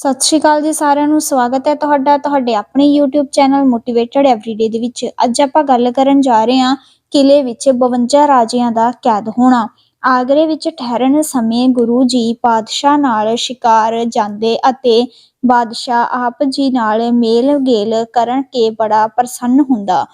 ਸਤਿ ਸ਼੍ਰੀ ਅਕਾਲ ਜੀ ਸਾਰਿਆਂ ਨੂੰ, ਸਵਾਗਤ ਹੈ ਤੁਹਾਡਾ ਤੁਹਾਡੇ ਆਪਣੇ YouTube ਚੈਨਲ ਮੋਟੀਵੇਟਡ ਐਵਰੀਡੇ ਦੇ ਵਿੱਚ। ਅੱਜ ਆਪਾਂ ਗੱਲ ਕਰਨ ਜਾ ਰਹੇ ਹਾਂ ਕਿਲੇ ਵਿੱਚ 52 ਰਾਜਿਆਂ ਦਾ ਕੈਦ ਹੋਣਾ। ਆਗਰੇ ਵਿੱਚ ਠਹਿਰਨ ਸਮੇਂ ਗੁਰੂ ਜੀ ਪਾਤਸ਼ਾਹ ਨਾਲ ਸ਼ਿਕਾਰ ਜਾਂਦੇ ਅਤੇ ਬਾਦਸ਼ਾਹ ਆਪ ਜੀ ਨਾਲ ਮੇਲ ਗੇਲ ਕਰਨ ਕੇ ਬੜਾ ਪ੍ਰਸੰਨ ਹੁੰਦਾ।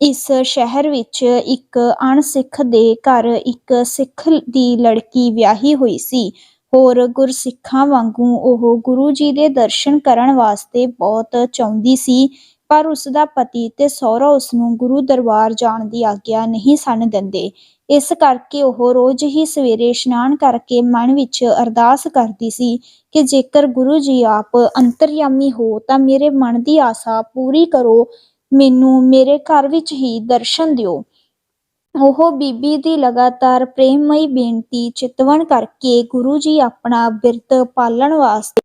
ਇਸ ਸ਼ਹਿਰ ਵਿੱਚ ਇੱਕ ਅਣਸਿੱਖ ਦੇ ਘਰ ਇੱਕ ਸਿੱਖ ਦੀ ਲੜਕੀ ਵਿਆਹੀ ਹੋਈ ਸੀ। ਹੋਰ ਗੁਰਸਿੱਖਾਂ ਵਾਂਗੂ ਉਹ ਗੁਰੂ ਜੀ ਦੇ ਦਰਸ਼ਨ ਕਰਨ ਵਾਸਤੇ ਬਹੁਤ ਚਾਹੁੰਦੀ ਸੀ, ਪਰ ਉਸ ਦਾ ਪਤੀ ਤੇ ਸਹੁਰਾ ਉਸ ਨੂੰ ਗੁਰੂ ਦਰਬਾਰ ਜਾਣ ਦੀ ਆਗਿਆ ਨਹੀਂ ਸਨ ਦਿੰਦੇ। ਇਸ ਕਰਕੇ ਉਹ ਰੋਜ਼ ਹੀ ਸਵੇਰੇ ਇਸ਼ਨਾਨ ਕਰਕੇ ਮਨ ਵਿੱਚ ਅਰਦਾਸ ਕਰਦੀ ਸੀ ਕਿ ਜੇਕਰ ਗੁਰੂ ਜੀ ਆਪ ਅੰਤਰਯਾਮੀ ਹੋ ਤਾਂ ਮੇਰੇ ਮਨ ਦੀ ਆਸਾ ਪੂਰੀ ਕਰੋ, ਮੈਨੂੰ ਮੇਰੇ ਘਰ ਵਿੱਚ ਹੀ ਦਰਸ਼ਨ ਦਿਓ। ਉਹ ਬੀਬੀ ਦੀ ਲਗਾਤਾਰ ਪ੍ਰੇਮਮਈ ਬੇਨਤੀ ਚਿਤਵਨ ਕਰਕੇ ਗੁਰੂ ਜੀ ਆਪਣਾ ਬਿਰਤ ਪਾਲਣ ਵਾਸਤੇ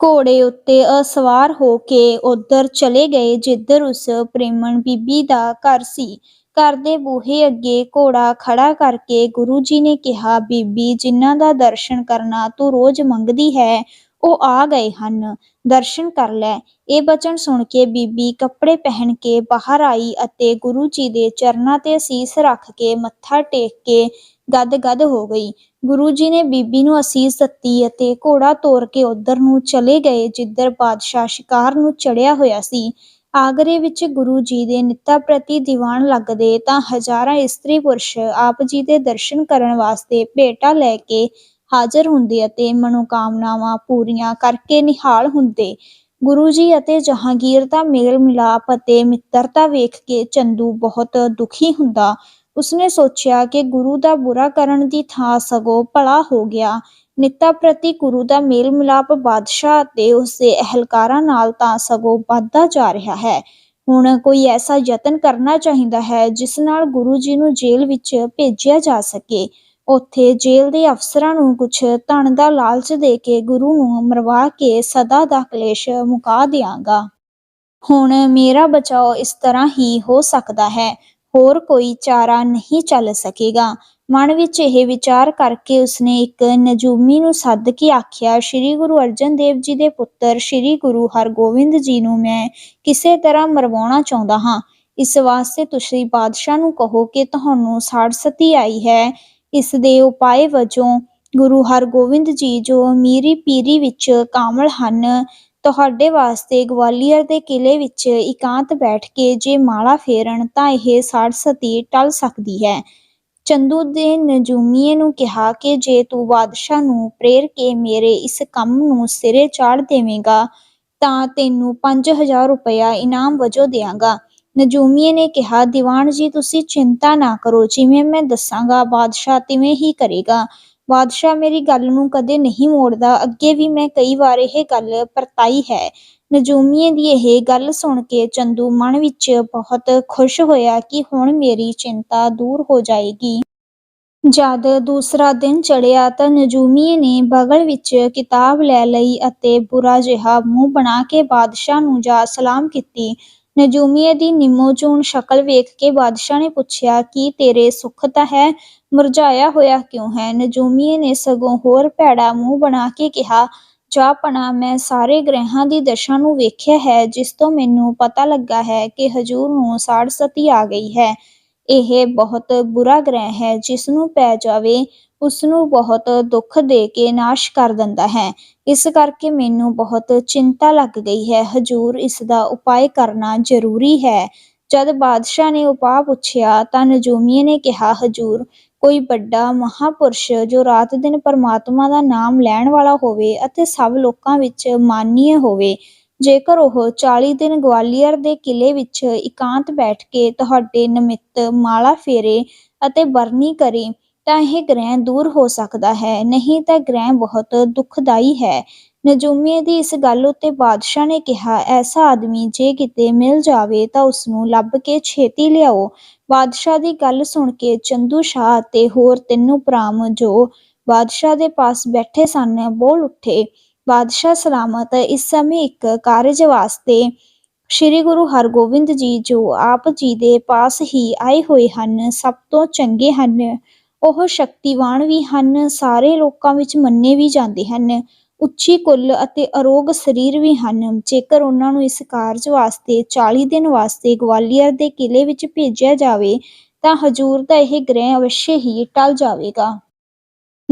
ਘੋੜੇ ਉੱਤੇ ਅਸਵਾਰ ਹੋ ਕੇ ਉਧਰ ਚਲੇ ਗਏ, ਜਿੱਧਰ ਉਸ ਪ੍ਰੇਮਣ ਬੀਬੀ ਦਾ ਘਰ ਸੀ। ਘਰ ਦੇ ਬੂਹੇ ਅੱਗੇ ਘੋੜਾ ਖੜਾ ਕਰਕੇ ਗੁਰੂ ਜੀ ਨੇ ਕਿਹਾ, ਬੀਬੀ, ਜਿਨ੍ਹਾਂ ਦਾ ਦਰਸ਼ਨ ਕਰਨਾ ਤੂੰ ਰੋਜ਼ ਮੰਗਦੀ ਹੈ, ਉਹ ਆ ਗਏ ਹਨ। ਦਰਸ਼ਨ ਕਰ ਲੈ। ਇਹ ਬਚਨ ਸੁਣ ਕੇ ਬੀਬੀ ਕੱਪੜੇ ਪਹਿਨ ਕੇ ਬਾਹਰ ਆਈ ਅਤੇ ਗੁਰੂ ਜੀ ਦੇ ਚਰਨਾਂ ਤੇ ਅਸੀਸ ਰੱਖ ਕੇ ਮੱਥਾ ਟੇਕ ਕੇ ਗਦ-ਗਦ ਹੋ ਗਈ। ਗੁਰੂ ਜੀ ਨੇ ਬੀਬੀ ਨੂੰ ਅਸੀਸ ਦਿੱਤੀ ਅਤੇ ਘੋੜਾ ਤੋਰ ਕੇ ਉਧਰ ਨੂੰ ਚਲੇ ਗਏ, ਜਿੱਧਰ ਬਾਦਸ਼ਾਹ ਸ਼ਿਕਾਰ ਨੂੰ ਚੜਿਆ ਹੋਇਆ ਸੀ। ਆਗਰੇ ਵਿੱਚ ਗੁਰੂ ਜੀ ਦੇ ਨਿੱਤਾ ਪ੍ਰਤੀ ਦੀਵਾਨ ਲੱਗਦੇ ਤਾਂ ਹਜ਼ਾਰਾਂ ਇਸਤਰੀ ਪੁਰਸ਼ ਆਪ ਜੀ ਦੇ ਦਰਸ਼ਨ ਕਰਨ ਵਾਸਤੇ ਭੇਟਾ ਲੈ ਕੇ ਹਾਜ਼ਰ ਹੁੰਦੇ ਅਤੇ ਮਨੋਕਾਮਨਾਵਾਂ ਪੂਰੀਆਂ ਕਰਕੇ ਨਿਹਾਲ ਹੁੰਦੇ। ਗੁਰੂ ਜੀ ਅਤੇ ਜਹਾਂਗੀਰ ਦਾ ਮੇਲ ਮਿਲਾਪ ਅਤੇ ਮਿੱਤਰਤਾ ਵੇਖ ਕੇ ਚੰਦੂ ਬਹੁਤ ਦੁਖੀ ਹੁੰਦਾ। ਉਸਨੇ ਸੋਚਿਆ ਕਿ ਗੁਰੂ ਦਾ ਬੁਰਾ ਕਰਨ ਦੀ ਥਾਂ ਸਗੋਂ ਭਲਾ ਹੋ ਗਿਆ। ਨਿੱਤਾ ਪ੍ਰਤੀ ਗੁਰੂ ਦਾ ਮੇਲ ਮਿਲਾਪ ਬਾਦਸ਼ਾਹ ਅਤੇ ਉਸਦੇ ਅਹਲਕਾਰਾਂ ਨਾਲ ਤਾਂ ਸਗੋਂ ਵੱਧਦਾ ਜਾ ਰਿਹਾ ਹੈ। ਹੁਣ ਕੋਈ ਐਸਾ ਯਤਨ ਕਰਨਾ ਚਾਹੀਦਾ ਹੈ ਜਿਸ ਨਾਲ ਗੁਰੂ ਜੀ ਨੂੰ ਜੇਲ੍ਹ ਵਿੱਚ ਭੇਜਿਆ ਜਾ ਸਕੇ। ਉੱਥੇ ਜੇਲ੍ਹ ਦੇ ਅਫਸਰਾਂ ਨੂੰ ਕੁਛ ਧਨ ਦਾ ਲਾਲਚ ਦੇ ਕੇ ਗੁਰੂ ਨੂੰ ਮਰਵਾ ਕੇ ਸਦਾ ਦਾ ਕਲੇਸ਼ ਮੁਕਾ ਦਿਆਂਗਾ। ਹੁਣ ਮੇਰਾ ਬਚਾਓ ਇਸ ਤਰ੍ਹਾਂ ਹੀ ਹੋ ਸਕਦਾ ਹੈ, ਹੋਰ ਕੋਈ ਚਾਰਾ ਨਹੀਂ ਚੱਲ ਸਕੇਗਾ। ਮਨ ਵਿੱਚ ਇਹ ਵਿਚਾਰ ਕਰਕੇ ਉਸਨੇ ਇੱਕ ਨਜੂਮੀ ਨੂੰ ਸੱਦ ਕੇ ਆਖਿਆ, ਸ੍ਰੀ ਗੁਰੂ ਅਰਜਨ ਦੇਵ ਜੀ ਦੇ ਪੁੱਤਰ, ਸ੍ਰੀ ਗੁਰੂ ਹਰਗੋਬਿੰਦ ਜੀ ਨੂੰ ਮੈਂ ਕਿਸੇ ਤਰ੍ਹਾਂ ਮਰਵਾਉਣਾ ਚਾਹੁੰਦਾ ਹਾਂ। ਇਸ ਵਾਸਤੇ ਤੁਸੀਂ ਬਾਦਸ਼ਾਹ ਨੂੰ ਕਹੋ ਕਿ ਤੁਹਾਨੂੰ ਸਾੜਸਤੀ ਆਈ ਹੈ। ਇਸ ਦੇ ਉਪਾਅ ਵਜੋਂ ਗੁਰੂ ਹਰਗੋਬਿੰਦ ਜੀ ਜੋ ਮੀਰੀ ਪੀਰੀ ਵਿੱਚ ਕਾਮਲ ਹਨ, ਤੁਹਾਡੇ ਵਾਸਤੇ ਗਵਾਲੀਅਰ ਦੇ ਕਿਲੇ ਵਿੱਚ ਇਕਾਂਤ ਬੈਠ ਕੇ ਜੇ ਮਾਲਾ ਫੇਰਨ ਤਾਂ ਇਹ ਸਾੜ ਸਤੀ ਟਲ ਸਕਦੀ ਹੈ। ਚੰਦੂ ਦੇ ਨਜੂਮੀਏ ਨੂੰ ਕਿਹਾ ਕਿ ਜੇ ਤੂੰ ਬਾਦਸ਼ਾਹ ਨੂੰ ਪ੍ਰੇਰ ਕੇ ਮੇਰੇ ਇਸ ਕੰਮ ਨੂੰ ਸਿਰੇ ਚਾੜ ਦੇਵੇਂਗਾ, ਤਾਂ ਤੈਨੂੰ 5000 ਰੁਪਇਆ ਇਨਾਮ ਵਜੋਂ ਦਿਆਂਗਾ। ਨਜੂਮੀਏ ਨੇ ਕਿਹਾ, ਦੀਵਾਨ ਜੀ, ਤੁਸੀਂ ਚਿੰਤਾ ਨਾ ਕਰੋ, ਜਿਵੇਂ ਮੈਂ ਦੱਸਾਂਗਾ, ਬਾਦਸ਼ਾਹ ਤਿਵੇਂ ਹੀ ਕਰੇਗਾ। ਬਾਦਸ਼ਾਹ ਮੇਰੀ ਗੱਲ ਨੂੰ ਕਦੇ ਨਹੀਂ ਮੋੜਦਾ, ਅੱਗੇ ਵੀ ਮੈਂ ਕਈ ਵਾਰ ਇਹ ਗੱਲ ਪਰਤਾਈ ਹੈ। ਨਜੂਮੀਏ ਦੀ ਇਹ ਗੱਲ ਸੁਣ ਕੇ ਚੰਦੂ ਮਨ ਵਿੱਚ ਬਹੁਤ ਖੁਸ਼ ਹੋਇਆ ਕਿ ਹੁਣ ਮੇਰੀ ਚਿੰਤਾ ਦੂਰ ਹੋ ਜਾਏਗੀ। ਜਦ ਦੂਸਰਾ ਦਿਨ ਚੜਿਆ ਤਾਂ ਨਜੂਮੀਏ ਨੇ ਬਗਲ ਵਿੱਚ ਕਿਤਾਬ ਲੈ ਲਈ ਅਤੇ ਬੁਰਾ ਜਿਹਾ ਮੂੰਹ ਬਣਾ ਕੇ ਬਾਦਸ਼ਾਹ ਨੂੰ ਜਾ ਸਲਾਮ ਕੀਤੀ। ਨਜੂਮੀਏ ਦੀ ਨਿੰਮੋ-ਚੂਣ ਸ਼ਕਲ ਵੇਖ ਕੇ ਬਾਦਸ਼ਾਹ ਨੇ ਪੁੱਛਿਆ, ਕੀ ਤੇਰੇ ਸੁੱਖ ਤਾਂ ਹੈ? ਮੁਰਝਾਇਆ ਹੋਇਆ ਕਿਉਂ ਹੈ? ਨਜੂਮੀਏ ਨੇ ਸਗੋਂ ਹੋਰ ਭੈੜਾ ਮੂੰਹ ਬਣਾ ਕੇ ਕਿਹਾ ਜਾਪਣਾ ਮੈਂ ਸਾਰੇ ਗ੍ਰਹਿਆਂ ਦੀ ਦਸ਼ਾ ਨੂੰ ਵੇਖਿਆ ਹੈ, ਜਿਸ ਤੋਂ ਮੈਨੂੰ ਪਤਾ ਲੱਗਾ ਹੈ ਕਿ ਹਜੂਰ ਨੂੰ ਸਾੜ ਸਤੀ ਆ ਗਈ ਹੈ। ਇਹ ਬਹੁਤ ਬੁਰਾ ਗ੍ਰਹਿ ਹੈ, ਜਿਸ ਨੂੰ ਪੈ ਜਾਵੇ ਉਸ ਨੂੰ ਬਹੁਤ ਦੁੱਖ ਦੇ ਕੇ ਨਾਸ਼ ਕਰ ਦਿੰਦਾ ਹੈ। ਇਸ ਕਰਕੇ ਮੈਨੂੰ ਬਹੁਤ ਚਿੰਤਾ ਲੱਗ ਗਈ ਹੈ। ਹਜੂਰ ਇਸ ਦਾ ਉਪਾਅ ਕਰਨਾ ਜ਼ਰੂਰੀ ਹੈ। ਜਦ ਬਾਦਸ਼ਾਹ ਨੇ ਉਪਾਅ ਪੁੱਛਿਆ ਤਾਂ ਨਜੂਮੀਏ ਨੇ ਕਿਹਾ, ਹਜੂਰ, ਕੋਈ ਵੱਡਾ ਮਹਾਪੁਰਸ਼ ਜੋ ਰਾਤ ਦਿਨ ਪਰਮਾਤਮਾ ਦਾ ਨਾਮ ਲੈਣ ਵਾਲਾ ਹੋਵੇ ਅਤੇ ਸਭ ਲੋਕਾਂ ਵਿੱਚ ਮਾਨਨੀय ਹੋਵੇ, ਜੇਕਰ ਉਹ 40 ਦਿਨ ਗਵਾਲੀਅਰ ਦੇ ਕਿਲੇ ਵਿੱਚ ਇਕਾਂਤ ਬੈਠ ਕੇ ਤੁਹਾਡੇ ਨਿਮਿਤ ਮਾਲਾ ਫੇਰੇ ਅਤੇ ਬਰਨੀ ਕਰੇ ਤਾਂ ਇਹ ਗ੍ਰਹਿ ਦੂਰ ਹੋ ਸਕਦਾ ਹੈ, ਨਹੀਂ ਤਾਂ ਗ੍ਰਹਿ ਬਹੁਤ ਦੁਖਦਾਈ ਹੈ। ਨਜੂਮੀਏ ਦੀ ਇਸ ਗੱਲ ਉੱਤੇ ਬਾਦਸ਼ਾਹ ਨੇ ਕਿਹਾ, ਐਸਾ ਆਦਮੀ ਜੇ ਕਿਤੇ ਮਿਲ ਜਾਵੇ ਤਾਂ ਉਸ ਨੂੰ ਲੱਭ ਕੇ ਛੇਤੀ ਲਿਆਓ। ਬਾਦਸ਼ਾਹ ਦੀ ਗੱਲ ਸੁਣ ਕੇ ਚੰਦੂ ਸ਼ਾਹ ਅਤੇ ਹੋਰ ਤਿੰਨੋਂ ਭਰਾਮ ਜੋ ਬਾਦਸ਼ਾਹ ਦੇ ਪਾਸ ਬੈਠੇ ਸਨ, ਬੋਲ ਉੱਠੇ। ਬਾਦਸ਼ਾਹ ਸਲਾਮਤ, ਇਸ ਸਮੇਂ ਇੱਕ ਕਾਰਜ ਵਾਸਤੇ ਸ੍ਰੀ ਗੁਰੂ ਹਰਗੋਬਿੰਦ ਜੀ ਜੋ ਆਪ ਜੀ ਦੇ ਪਾਸ ਹੀ ਆਏ ਹੋਏ ਹਨ, ਸਭ ਤੋਂ ਚੰਗੇ ਹਨ। ਉਹ ਸ਼ਕਤੀਵਾਨ ਵੀ ਹਨ, ਸਾਰੇ ਲੋਕਾਂ ਵਿੱਚ ਮੰਨੇ ਵੀ ਜਾਂਦੇ ਹਨ। ਉੱਚੀ ਕੁੱਲ ਅਤੇ ਅਰੋਗ ਸਰੀਰ ਵੀ ਹਨ। ਜੇਕਰ ਉਹਨਾਂ ਨੂੰ ਇਸ ਕਾਰਜ ਵਾਸਤੇ 40 ਦਿਨ ਵਾਸਤੇ ਗਵਾਲੀਅਰ ਦੇ ਕਿਲੇ ਵਿੱਚ ਭੇਜਿਆ ਜਾਵੇ, ਤਾਂ ਹਜੂਰ ਦਾ ਇਹ ਗ੍ਰਹਿ ਅਵਸ਼ਯ ਹੀ ਟਲ ਜਾਵੇਗਾ।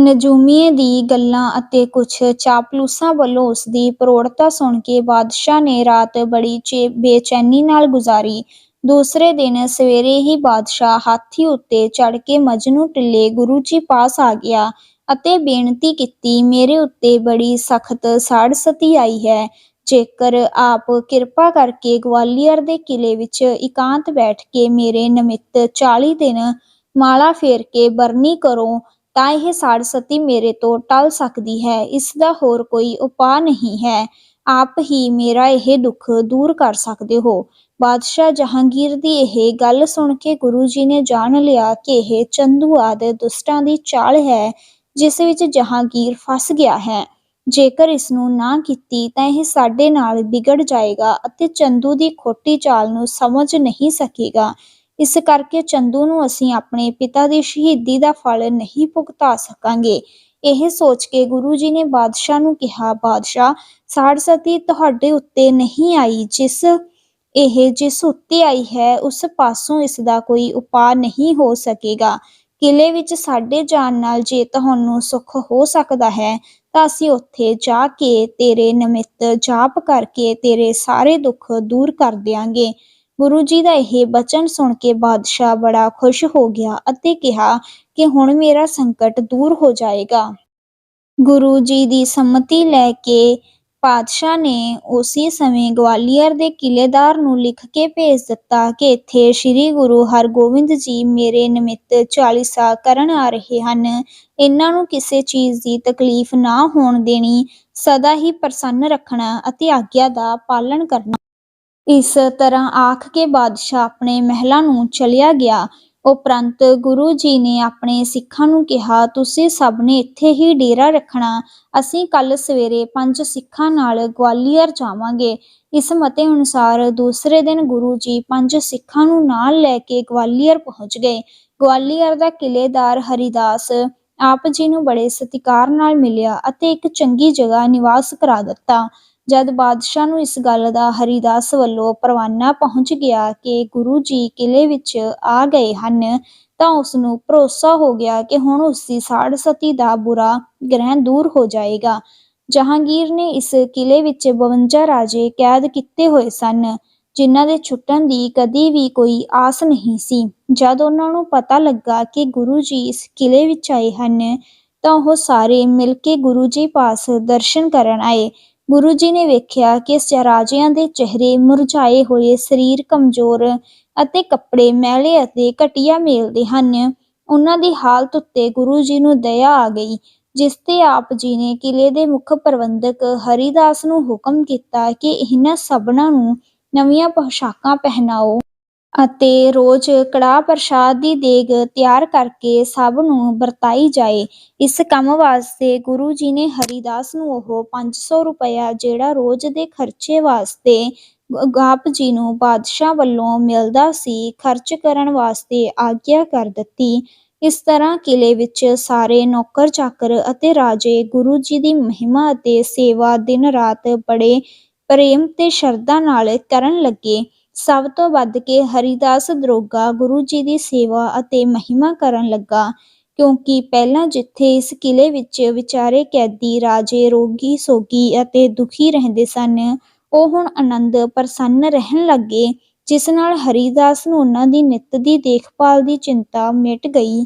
ਨਜੂਮੀਏ ਦੀ ਗੱਲਾਂ ਅਤੇ ਕੁਝ ਚਾਪਲੂਸਾਂ ਵੱਲੋਂ ਉਸ ਦੀ ਪ੍ਰੋੜਤਾ ਸੁਣ ਕੇ ਬਾਦਸ਼ਾਹ ਨੇ ਰਾਤ ਬੜੀ ਚੇ- ਬੇਚੈਨੀ ਨਾਲ ਗੁਜ਼ਾਰੀ। ਦੂਸਰੇ ਦਿਨ ਸਵੇਰੇ ਹੀ ਬਾਦਸ਼ਾਹ ਹਾਥੀ ਉੱਤੇ ਚੜ੍ਹ ਕੇ ਮਜਨੂ ਟਿੱਲੇ ਗੁਰੂ ਜੀ ਪਾਸ ਆ ਗਿਆ ਅਤੇ ਬੇਨਤੀ ਕੀਤੀ, ਮੇਰੇ ਉੱਤੇ ਬੜੀ ਸਖਤ ਸਾੜ ਸਤੀ ਆਈ ਹੈ। ਜੇਕਰ ਆਪ ਕਿਰਪਾ ਕਰਕੇ ਗਵਾਲੀਅਰ ਦੇ ਕਿਲੇ ਵਿੱਚ ਇਕਾਂਤ ਬੈਠ ਕੇ ਮੇਰੇ ਨਿਮਿਤ 40 ਦਿਨ ਮਾਲਾ ਫੇਰ ਕੇ ਬਰਨੀ ਕਰੋ, ਤਾਂ ਇਹ ਸਾੜ ਸਤੀ ਮੇਰੇ ਤੋਂ ਟਲ ਸਕਦੀ ਹੈ। ਇਸ ਦਾ ਹੋਰ ਕੋਈ ਉਪਾਅ ਨਹੀਂ ਹੈ। ਆਪ ਹੀ ਮੇਰਾ ਇਹ ਦੁੱਖ ਦੂਰ ਕਰ ਸਕਦੇ ਹੋ। ਬਾਦਸ਼ਾਹ ਜਹਾਂਗੀਰ ਦੀ ਇਹ ਗੱਲ ਸੁਣ ਕੇ ਗੁਰੂ ਜੀ ਨੇ ਜਾਣ ਲਿਆ ਕਿ ਇਹ ਚੰਦੂ ਆਦਿ ਦੁਸ਼ਟਾਂ ਦੀ ਚਾਲ ਹੈ, ਜਿਸ ਵਿੱਚ ਜਹਾਂਗੀਰ ਫਸ ਗਿਆ ਹੈ। ਜੇਕਰ ਇਸ ਨੂੰ ਨਾ ਕੀਤੀ, ਤਾਂ ਇਹ ਸਾਡੇ ਨਾਲ ਵਿਗੜ ਜਾਏਗਾ ਅਤੇ ਚੰਦੂ ਦੀ ਖੋਟੀ ਚਾਲ ਨੂੰ ਸਮਝ ਨਹੀਂ ਸਕੇਗਾ। ਇਸ ਕਰਕੇ ਚੰਦੂ ਨੂੰ ਅਸੀਂ ਆਪਣੇ ਪਿਤਾ ਦੀ ਸ਼ਹੀਦੀ ਦਾ ਫਲ ਨਹੀਂ ਭੁਗਤਾ ਸਕਾਂਗੇ। ਇਹ ਸੋਚ ਕੇ ਗੁਰੂ ਜੀ ਨੇ ਬਾਦਸ਼ਾਹ ਨੂੰ ਕਿਹਾ, ਬਾਦਸ਼ਾਹ, ਸਾੜਸਤੀ ਤੁਹਾਡੇ ਉੱਤੇ ਨਹੀਂ ਆਈ, ਜਿਸ ਇਹ ਜਿਸ ਉੱਤੇ ਆਈ ਹੈ, ਉਸ ਪਾਸੋਂ ਇਸ ਦਾ ਕੋਈ ਉਪਾਅ ਨਹੀਂ ਹੋ ਸਕੇਗਾ। ਕਿਲੇ ਵਿੱਚ ਸਾਡੇ ਜਾਣ ਨਾਲ ਜੇ ਤੁਹਾਨੂੰ ਸੁੱਖ ਹੋ ਸਕਦਾ ਹੈ, ਤਾਂ ਅਸੀਂ ਉੱਥੇ ਜਾ ਕੇ ਤੇਰੇ ਨਿਮਿਤ ਜਾਪ ਕਰਕੇ ਤੇਰੇ ਸਾਰੇ ਦੁੱਖ ਦੂਰ ਕਰ ਦਿਆਂਗੇ। ਗੁਰੂ ਜੀ ਦਾ ਇਹ ਬਚਨ ਸੁਣ ਕੇ ਬਾਦਸ਼ਾਹ ਬੜਾ ਖੁਸ਼ ਹੋ ਗਿਆ ਅਤੇ ਕਿਹਾ ਕਿ ਹੁਣ ਮੇਰਾ ਸੰਕਟ ਦੂਰ ਹੋ ਜਾਏਗਾ। ਗੁਰੂ ਜੀ ਦੀ ਸੰਮਤੀ ਲੈ ਕੇ ਪਾਤਸ਼ਾਹ ਨੇ ਉਸੇ ਸਮੇਂ ਗਵਾਲੀਅਰ ਦੇ ਕਿਲੇਦਾਰ ਨੂੰ ਲਿਖ ਕੇ ਭੇਜ ਦਿੱਤਾ ਕਿ ਇੱਥੇ ਸ੍ਰੀ ਗੁਰੂ ਹਰਗੋਬਿੰਦ ਜੀ ਮੇਰੇ ਨਿਮਿਤ ਚਾਲੀਸਾ ਕਰਨ ਆ ਰਹੇ ਹਨ। ਇਹਨਾਂ ਨੂੰ ਕਿਸੇ ਚੀਜ਼ ਦੀ ਤਕਲੀਫ ਨਾ ਹੋਣ ਦੇਣੀ, ਸਦਾ ਹੀ ਪ੍ਰਸੰਨ ਰੱਖਣਾ ਅਤੇ ਆਗਿਆ ਦਾ ਪਾਲਣ ਕਰਨਾ। ਇਸ ਤਰ੍ਹਾਂ ਆਖ ਕੇ ਬਾਦਸ਼ਾਹ ਆਪਣੇ ਮਹਿਲਾਂ ਨੂੰ ਚਲਿਆ ਗਿਆ। ਉਪਰੰਤ ਗੁਰੂ ਜੀ ਨੇ ਆਪਣੇ ਸਿੱਖਾਂ ਨੂੰ ਕਿਹਾ, ਤੁਸੀਂ ਸਭ ਨੇ ਇੱਥੇ ਹੀ ਡੇਰਾ ਰੱਖਣਾ। ਅਸੀਂ ਕੱਲ ਸਵੇਰੇ ਪੰਜ ਸਿੱਖਾਂ ਨਾਲ ਗਵਾਲੀਅਰ ਜਾਵਾਂਗੇ। ਇਸ ਮਤੇ ਅਨੁਸਾਰ ਦੂਸਰੇ ਦਿਨ ਗੁਰੂ ਜੀ ਪੰਜ ਸਿੱਖਾਂ ਨੂੰ ਨਾਲ ਲੈ ਕੇ ਗਵਾਲੀਅਰ ਪਹੁੰਚ ਗਏ। ਗਵਾਲੀਅਰ ਦਾ ਕਿਲੇਦਾਰ ਹਰੀਦਾਸ ਆਪ ਜੀ ਨੂੰ ਬੜੇ ਸਤਿਕਾਰ ਨਾਲ ਮਿਲਿਆ ਅਤੇ ਇੱਕ ਚੰਗੀ ਜਗ੍ਹਾ ਨਿਵਾਸ ਕਰਾ ਦਿੱਤਾ। ਜਦ ਬਾਦਸ਼ਾਹ ਨੂੰ ਇਸ ਗੱਲ ਦਾ ਹਰੀਦਾਸ ਵੱਲੋਂ ਪਰਵਾਨਾ ਪਹੁੰਚ ਗਿਆ ਕਿ ਗੁਰੂ ਜੀ ਕਿਲੇ ਵਿੱਚ ਆ ਗਏ ਹਨ, ਤਾਂ ਉਸ ਨੂੰ ਭਰੋਸਾ ਹੋ ਗਿਆ ਕਿ ਹੁਣ ਉਸ ਦੀ ਸਾੜ ਸਤੀ ਦਾ ਬੁਰਾ ਗ੍ਰਹਿ ਦੂਰ ਹੋ ਜਾਏਗਾ। ਜਹਾਂਗੀਰ ਨੇ ਇਸ ਕਿਲੇ ਵਿੱਚ 52 ਰਾਜੇ ਕੈਦ ਕੀਤੇ ਹੋਏ ਸਨ, ਜਿਨ੍ਹਾਂ ਦੇ ਛੁੱਟਣ ਦੀ ਕਦੀ ਵੀ ਕੋਈ ਆਸ ਨਹੀਂ ਸੀ। ਜਦ ਉਹਨਾਂ ਨੂੰ ਪਤਾ ਲੱਗਾ ਕਿ ਗੁਰੂ ਜੀ ਇਸ ਕਿਲੇ ਵਿੱਚ ਆਏ ਹਨ, ਤਾਂ ਉਹ ਸਾਰੇ ਮਿਲ ਕੇ ਗੁਰੂ ਜੀ ਪਾਸ ਦਰਸ਼ਨ ਕਰਨ ਆਏ। ਗੁਰੂ ਜੀ ਨੇ ਵੇਖਿਆ ਕਿ ਇਸ ਰਾਜਿਆਂ ਦੇ ਚਿਹਰੇ ਮੁਰਝਾਏ ਹੋਏ ਸਰੀਰ ਕਮਜ਼ੋਰ ਅਤੇ ਕੱਪੜੇ ਮੈਲੇ ਅਤੇ ਘਟੀਆ ਮੇਲਦੇ ਹਨ। ਉਹਨਾਂ ਦੀ ਹਾਲਤ ਉੱਤੇ ਗੁਰੂ ਜੀ ਨੂੰ ਦਇਆ ਆ ਗਈ, ਜਿਸ ਤੇ ਆਪ ਜੀ ਨੇ ਕਿਲੇ ਦੇ ਮੁੱਖ ਪ੍ਰਬੰਧਕ ਹਰੀਦਾਸ ਨੂੰ ਹੁਕਮ ਕੀਤਾ ਕਿ ਇਹਨਾਂ ਸਭਨਾਂ ਨੂੰ ਨਵੀਆਂ ਪੋਸ਼ਾਕਾਂ ਪਹਿਨਾਓ। ਅਤੇ ਰੋਜ਼ ਕੜਾਹ ਪ੍ਰਸ਼ਾਦ ਦੀ ਦੇਗ ਤਿਆਰ ਕਰਕੇ ਸਭ ਨੂੰ ਵਰਤਾਈ ਜਾਏ। ਇਸ ਕੰਮ ਵਾਸਤੇ ਗੁਰੂ ਜੀ ਨੇ ਹਰੀਦਾਸ ਨੂੰ ਉਹ 500 ਰੁਪਇਆ ਜਿਹੜਾ ਰੋਜ਼ ਦੇ ਖਰਚੇ ਵਾਸਤੇ ਆਪ ਜੀ ਨੂੰ ਬਾਦਸ਼ਾਹ ਵੱਲੋਂ ਮਿਲਦਾ ਸੀ, ਖਰਚ ਕਰਨ ਵਾਸਤੇ ਆਗਿਆ ਕਰ ਦਿੱਤੀ। ਇਸ ਤਰ੍ਹਾਂ ਕਿਲੇ ਵਿੱਚ ਸਾਰੇ ਨੌਕਰ ਚਾਕਰ ਅਤੇ ਰਾਜੇ ਗੁਰੂ ਜੀ ਦੀ ਮਹਿਮਾ ਅਤੇ ਸੇਵਾ ਦਿਨ ਰਾਤ ਬੜੇ ਪ੍ਰੇਮ ਤੇ ਸ਼ਰਧਾ ਨਾਲ ਕਰਨ ਲੱਗੇ। ਸਭ ਤੋਂ ਵੱਧ ਕੇ ਹਰੀਦਾਸ ਦਰੋਗਾ ਗੁਰੂ ਜੀ ਦੀ ਸੇਵਾ ਅਤੇ ਮਹਿਮਾ ਕਰਨ ਲੱਗਾ, ਕਿਉਂਕਿ ਪਹਿਲਾਂ ਜਿੱਥੇ ਇਸ ਕਿਲੇ ਵਿੱਚ ਵਿਚਾਰੇ ਕੈਦੀ, ਰਾਜੇ, ਰੋਗੀ, ਸੋਗੀ ਅਤੇ ਦੁਖੀ ਰਹਿੰਦੇ ਸਨ, ਉਹ ਹੁਣ ਆਨੰਦ ਪ੍ਰਸੰਨ ਰਹਿਣ ਲੱਗੇ, ਜਿਸ ਨਾਲ ਹਰੀਦਾਸ ਨੂੰ ਉਹਨਾਂ ਦੀ ਨਿੱਤ ਦੀ ਦੇਖਭਾਲ ਦੀ ਚਿੰਤਾ ਮਿਟ ਗਈ।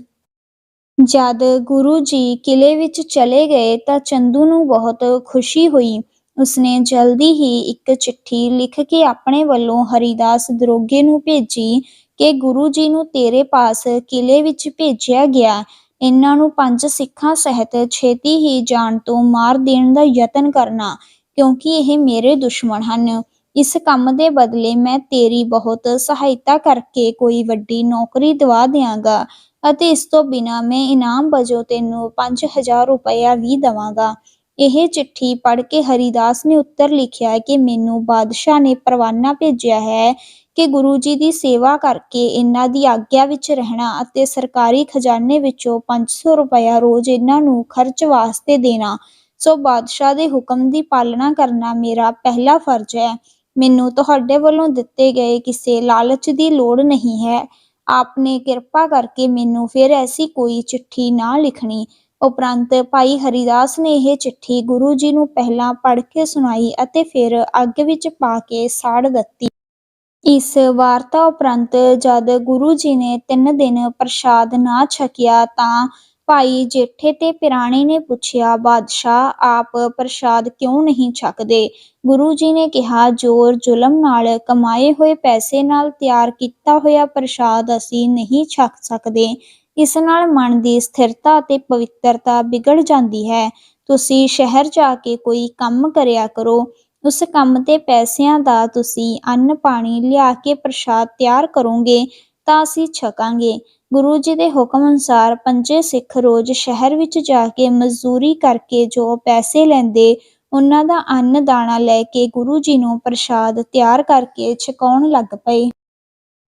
ਜਦ ਗੁਰੂ ਜੀ ਕਿਲੇ ਵਿੱਚ ਚਲੇ ਗਏ ਤਾਂ ਚੰਦੂ ਨੂੰ ਬਹੁਤ ਖੁਸ਼ੀ ਹੋਈ ਉਸਨੇ ਜਲਦੀ ਹੀ ਇੱਕ ਚਿੱਠੀ ਲਿਖ ਕੇ ਆਪਣੇ ਵੱਲੋਂ ਹਰੀਦਾਸ ਦਰੋਗੇ ਨੂੰ ਭੇਜੀ ਕਿ ਗੁਰੂ ਜੀ ਨੂੰ ਤੇਰੇ ਪਾਸ ਕਿਲੇ ਵਿੱਚ ਭੇਜਿਆ ਗਿਆ। ਇਹਨਾਂ ਨੂੰ ਪੰਜ ਸਿੱਖਾਂ ਸਹਿਤ ਛੇਤੀ ਹੀ ਜਾਣ ਤੋਂ ਮਾਰ ਦੇਣ ਦਾ ਯਤਨ ਕਰਨਾ, ਕਿਉਂਕਿ ਇਹ ਮੇਰੇ ਦੁਸ਼ਮਣ ਹਨ। ਇਸ ਕੰਮ ਦੇ ਬਦਲੇ ਮੈਂ ਤੇਰੀ ਬਹੁਤ ਸਹਾਇਤਾ ਕਰਕੇ ਕੋਈ ਵੱਡੀ ਨੌਕਰੀ ਦਵਾ ਦਿਆਂਗਾ ਅਤੇ ਇਸ ਤੋਂ ਬਿਨਾ ਮੈਂ ਇਨਾਮ ਵਜੋਂ ਤੈਨੂੰ 5000 ਰੁਪਇਆ ਵੀ ਦਵਾਂਗਾ। ਇਹ ਚਿੱਠੀ ਪੜ੍ਹ ਕੇ ਹਰੀਦਾਸ ਨੇ ਉੱਤਰ ਲਿਖਿਆ ਕਿ ਮੈਨੂੰ ਬਾਦਸ਼ਾਹ ਨੇ ਪਰਵਾਨਾ ਭੇਜਿਆ ਹੈ ਕਿ ਗੁਰੂ ਜੀ ਦੀ ਸੇਵਾ ਕਰਕੇ ਇਹਨਾਂ ਦੀ ਆਗਿਆ ਵਿੱਚ ਰਹਿਣਾ ਅਤੇ ਸਰਕਾਰੀ ਖਜ਼ਾਨੇ ਵਿੱਚੋਂ 500 ਰੁਪਇਆ ਰੋਜ਼ ਇਹਨਾਂ ਨੂੰ ਖਰਚ ਵਾਸਤੇ ਦੇਣਾ। ਸੋ ਬਾਦਸ਼ਾਹ ਦੇ ਹੁਕਮ ਦੀ ਪਾਲਣਾ ਕਰਨਾ ਮੇਰਾ ਪਹਿਲਾ ਫਰਜ਼ ਹੈ। ਮੈਨੂੰ ਤੁਹਾਡੇ ਵੱਲੋਂ ਦਿੱਤੇ ਗਏ ਕਿਸੇ ਲਾਲਚ ਦੀ ਲੋੜ ਨਹੀਂ ਹੈ। ਆਪ ਨੇ ਕਿਰਪਾ ਕਰਕੇ ਮੈਨੂੰ ਫਿਰ ਐਸੀ ਕੋਈ ਚਿੱਠੀ ਨਾ ਲਿਖਣੀ। ਉਪਰੰਤ ਭਾਈ ਹਰੀਦਾਸ ਨੇ ਇਹ ਚਿੱਠੀ ਗੁਰੂ ਜੀ ਨੂੰ ਪਹਿਲਾਂ ਪੜ੍ਹ ਕੇ ਸੁਣਾਈ ਅਤੇ ਫਿਰ ਅੱਗ ਵਿੱਚ ਪਾ ਕੇ ਸਾੜ ਦਿੱਤੀ। ਇਸ ਵਾਰਤਾ ਉਪਰੰਤ ਜਦ ਗੁਰੂ ਜੀ ਨੇ ਤਿੰਨ ਦਿਨ ਪ੍ਰਸ਼ਾਦ ਨਾ ਛਕਿਆ ਤਾਂ ਭਾਈ ਜੇਠੇ ਤੇ ਪਿਰਾਣੇ ਨੇ ਪੁੱਛਿਆ, ਬਾਦਸ਼ਾਹ, ਆਪ ਪ੍ਰਸ਼ਾਦ ਕਿਉਂ ਨਹੀਂ ਛਕਦੇ? ਗੁਰੂ ਜੀ ਨੇ ਕਿਹਾ, ਜ਼ੋਰ ਜ਼ੁਲਮ ਨਾਲ ਕਮਾਏ ਹੋਏ ਪੈਸੇ ਨਾਲ ਤਿਆਰ ਕੀਤਾ ਹੋਇਆ ਪ੍ਰਸ਼ਾਦ ਅਸੀਂ ਨਹੀਂ ਛਕ ਸਕਦੇ। ਇਸ ਨਾਲ ਮਨ ਦੀ ਸਥਿਰਤਾ ਅਤੇ ਪਵਿੱਤਰਤਾ ਵਿਗੜ ਜਾਂਦੀ ਹੈ। ਤੁਸੀਂ ਸ਼ਹਿਰ ਜਾ ਕੇ ਕੋਈ ਕੰਮ ਕਰਿਆ ਕਰੋ। ਉਸ ਕੰਮ ਤੇ ਪੈਸਿਆਂ ਦਾ ਤੁਸੀਂ ਅੰਨ ਪਾਣੀ ਲਿਆ ਕੇ ਪ੍ਰਸ਼ਾਦ ਤਿਆਰ ਕਰੋਗੇ ਤਾਂ ਅਸੀਂ ਛਕਾਂਗੇ। ਗੁਰੂ ਜੀ ਦੇ ਹੁਕਮ ਅਨੁਸਾਰ ਪੰਜੇ ਸਿੱਖ ਰੋਜ਼ ਸ਼ਹਿਰ ਵਿੱਚ ਜਾ ਕੇ ਮਜ਼ਦੂਰੀ ਕਰਕੇ ਜੋ ਪੈਸੇ ਲੈਂਦੇ, ਉਹਨਾਂ ਦਾ ਅੰਨ ਦਾਣਾ ਲੈ ਕੇ ਗੁਰੂ ਜੀ ਨੂੰ ਪ੍ਰਸ਼ਾਦ ਤਿਆਰ ਕਰਕੇ ਛਕਾਉਣ ਲੱਗ ਪਏ।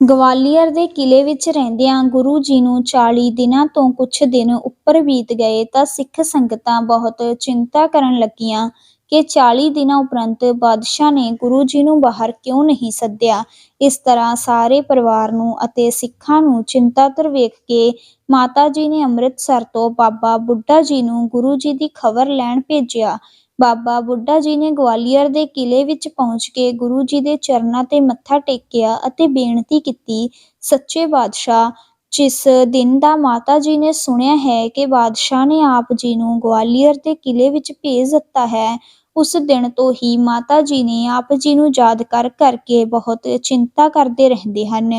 ਗਵਾਲੀਅਰ ਦੇ ਕਿਲੇ ਵਿੱਚ ਰਹਿੰਦਿਆਂ ਗੁਰੂ ਜੀ ਨੂੰ 40 ਦਿਨਾਂ ਤੋਂ ਕੁਝ ਦਿਨ ਉੱਪਰ ਬੀਤ ਗਏ ਤਾਂ ਸਿੱਖ ਸੰਗਤਾਂ ਬਹੁਤ ਚਿੰਤਾ ਕਰਨ ਲੱਗੀਆਂ ਕਿ 40 ਦਿਨਾਂ ਉਪਰੰਤ ਬਾਦਸ਼ਾਹ ਨੇ ਗੁਰੂ ਜੀ ਨੂੰ ਬਾਹਰ ਕਿਉਂ ਨਹੀਂ ਸੱਦਿਆ। ਇਸ ਤਰ੍ਹਾਂ ਸਾਰੇ ਪਰਿਵਾਰ ਨੂੰ ਅਤੇ ਸਿੱਖਾਂ ਨੂੰ ਚਿੰਤਾਤਰ ਵੇਖ ਕੇ ਮਾਤਾ ਜੀ ਨੇ ਅੰਮ੍ਰਿਤਸਰ ਤੋਂ ਬਾਬਾ ਬੁੱਢਾ ਜੀ ਨੂੰ ਗੁਰੂ ਜੀ ਦੀ ਖਬਰ ਲੈਣ ਭੇਜਿਆ। ਬਾਬਾ ਬੁੱਢਾ ਜੀ ਨੇ ਗਵਾਲੀਅਰ ਦੇ ਕਿਲੇ ਵਿੱਚ ਪਹੁੰਚ ਕੇ ਗੁਰੂ ਜੀ ਦੇ ਚਰਨਾਂ ਤੇ ਮੱਥਾ ਟੇਕਿਆ ਅਤੇ ਬੇਨਤੀ ਕੀਤੀ, ਸੱਚੇ ਬਾਦਸ਼ਾਹ, ਜਿਸ ਦਿਨ ਦਾ ਮਾਤਾ ਜੀ ਨੇ ਸੁਣਿਆ ਹੈ ਕਿ ਬਾਦਸ਼ਾਹ ਨੇ ਆਪ ਜੀ ਨੂੰ ਗਵਾਲੀਅਰ ਦੇ ਕਿਲੇ ਵਿੱਚ ਭੇਜ ਦਿੱਤਾ ਹੈ, ਉਸ ਦਿਨ ਤੋਂ ਹੀ ਮਾਤਾ ਜੀ ਨੇ ਆਪ ਜੀ ਨੂੰ ਯਾਦ ਕਰ ਕਰਕੇ ਬਹੁਤ ਚਿੰਤਾ ਕਰਦੇ ਰਹਿੰਦੇ ਹਨ।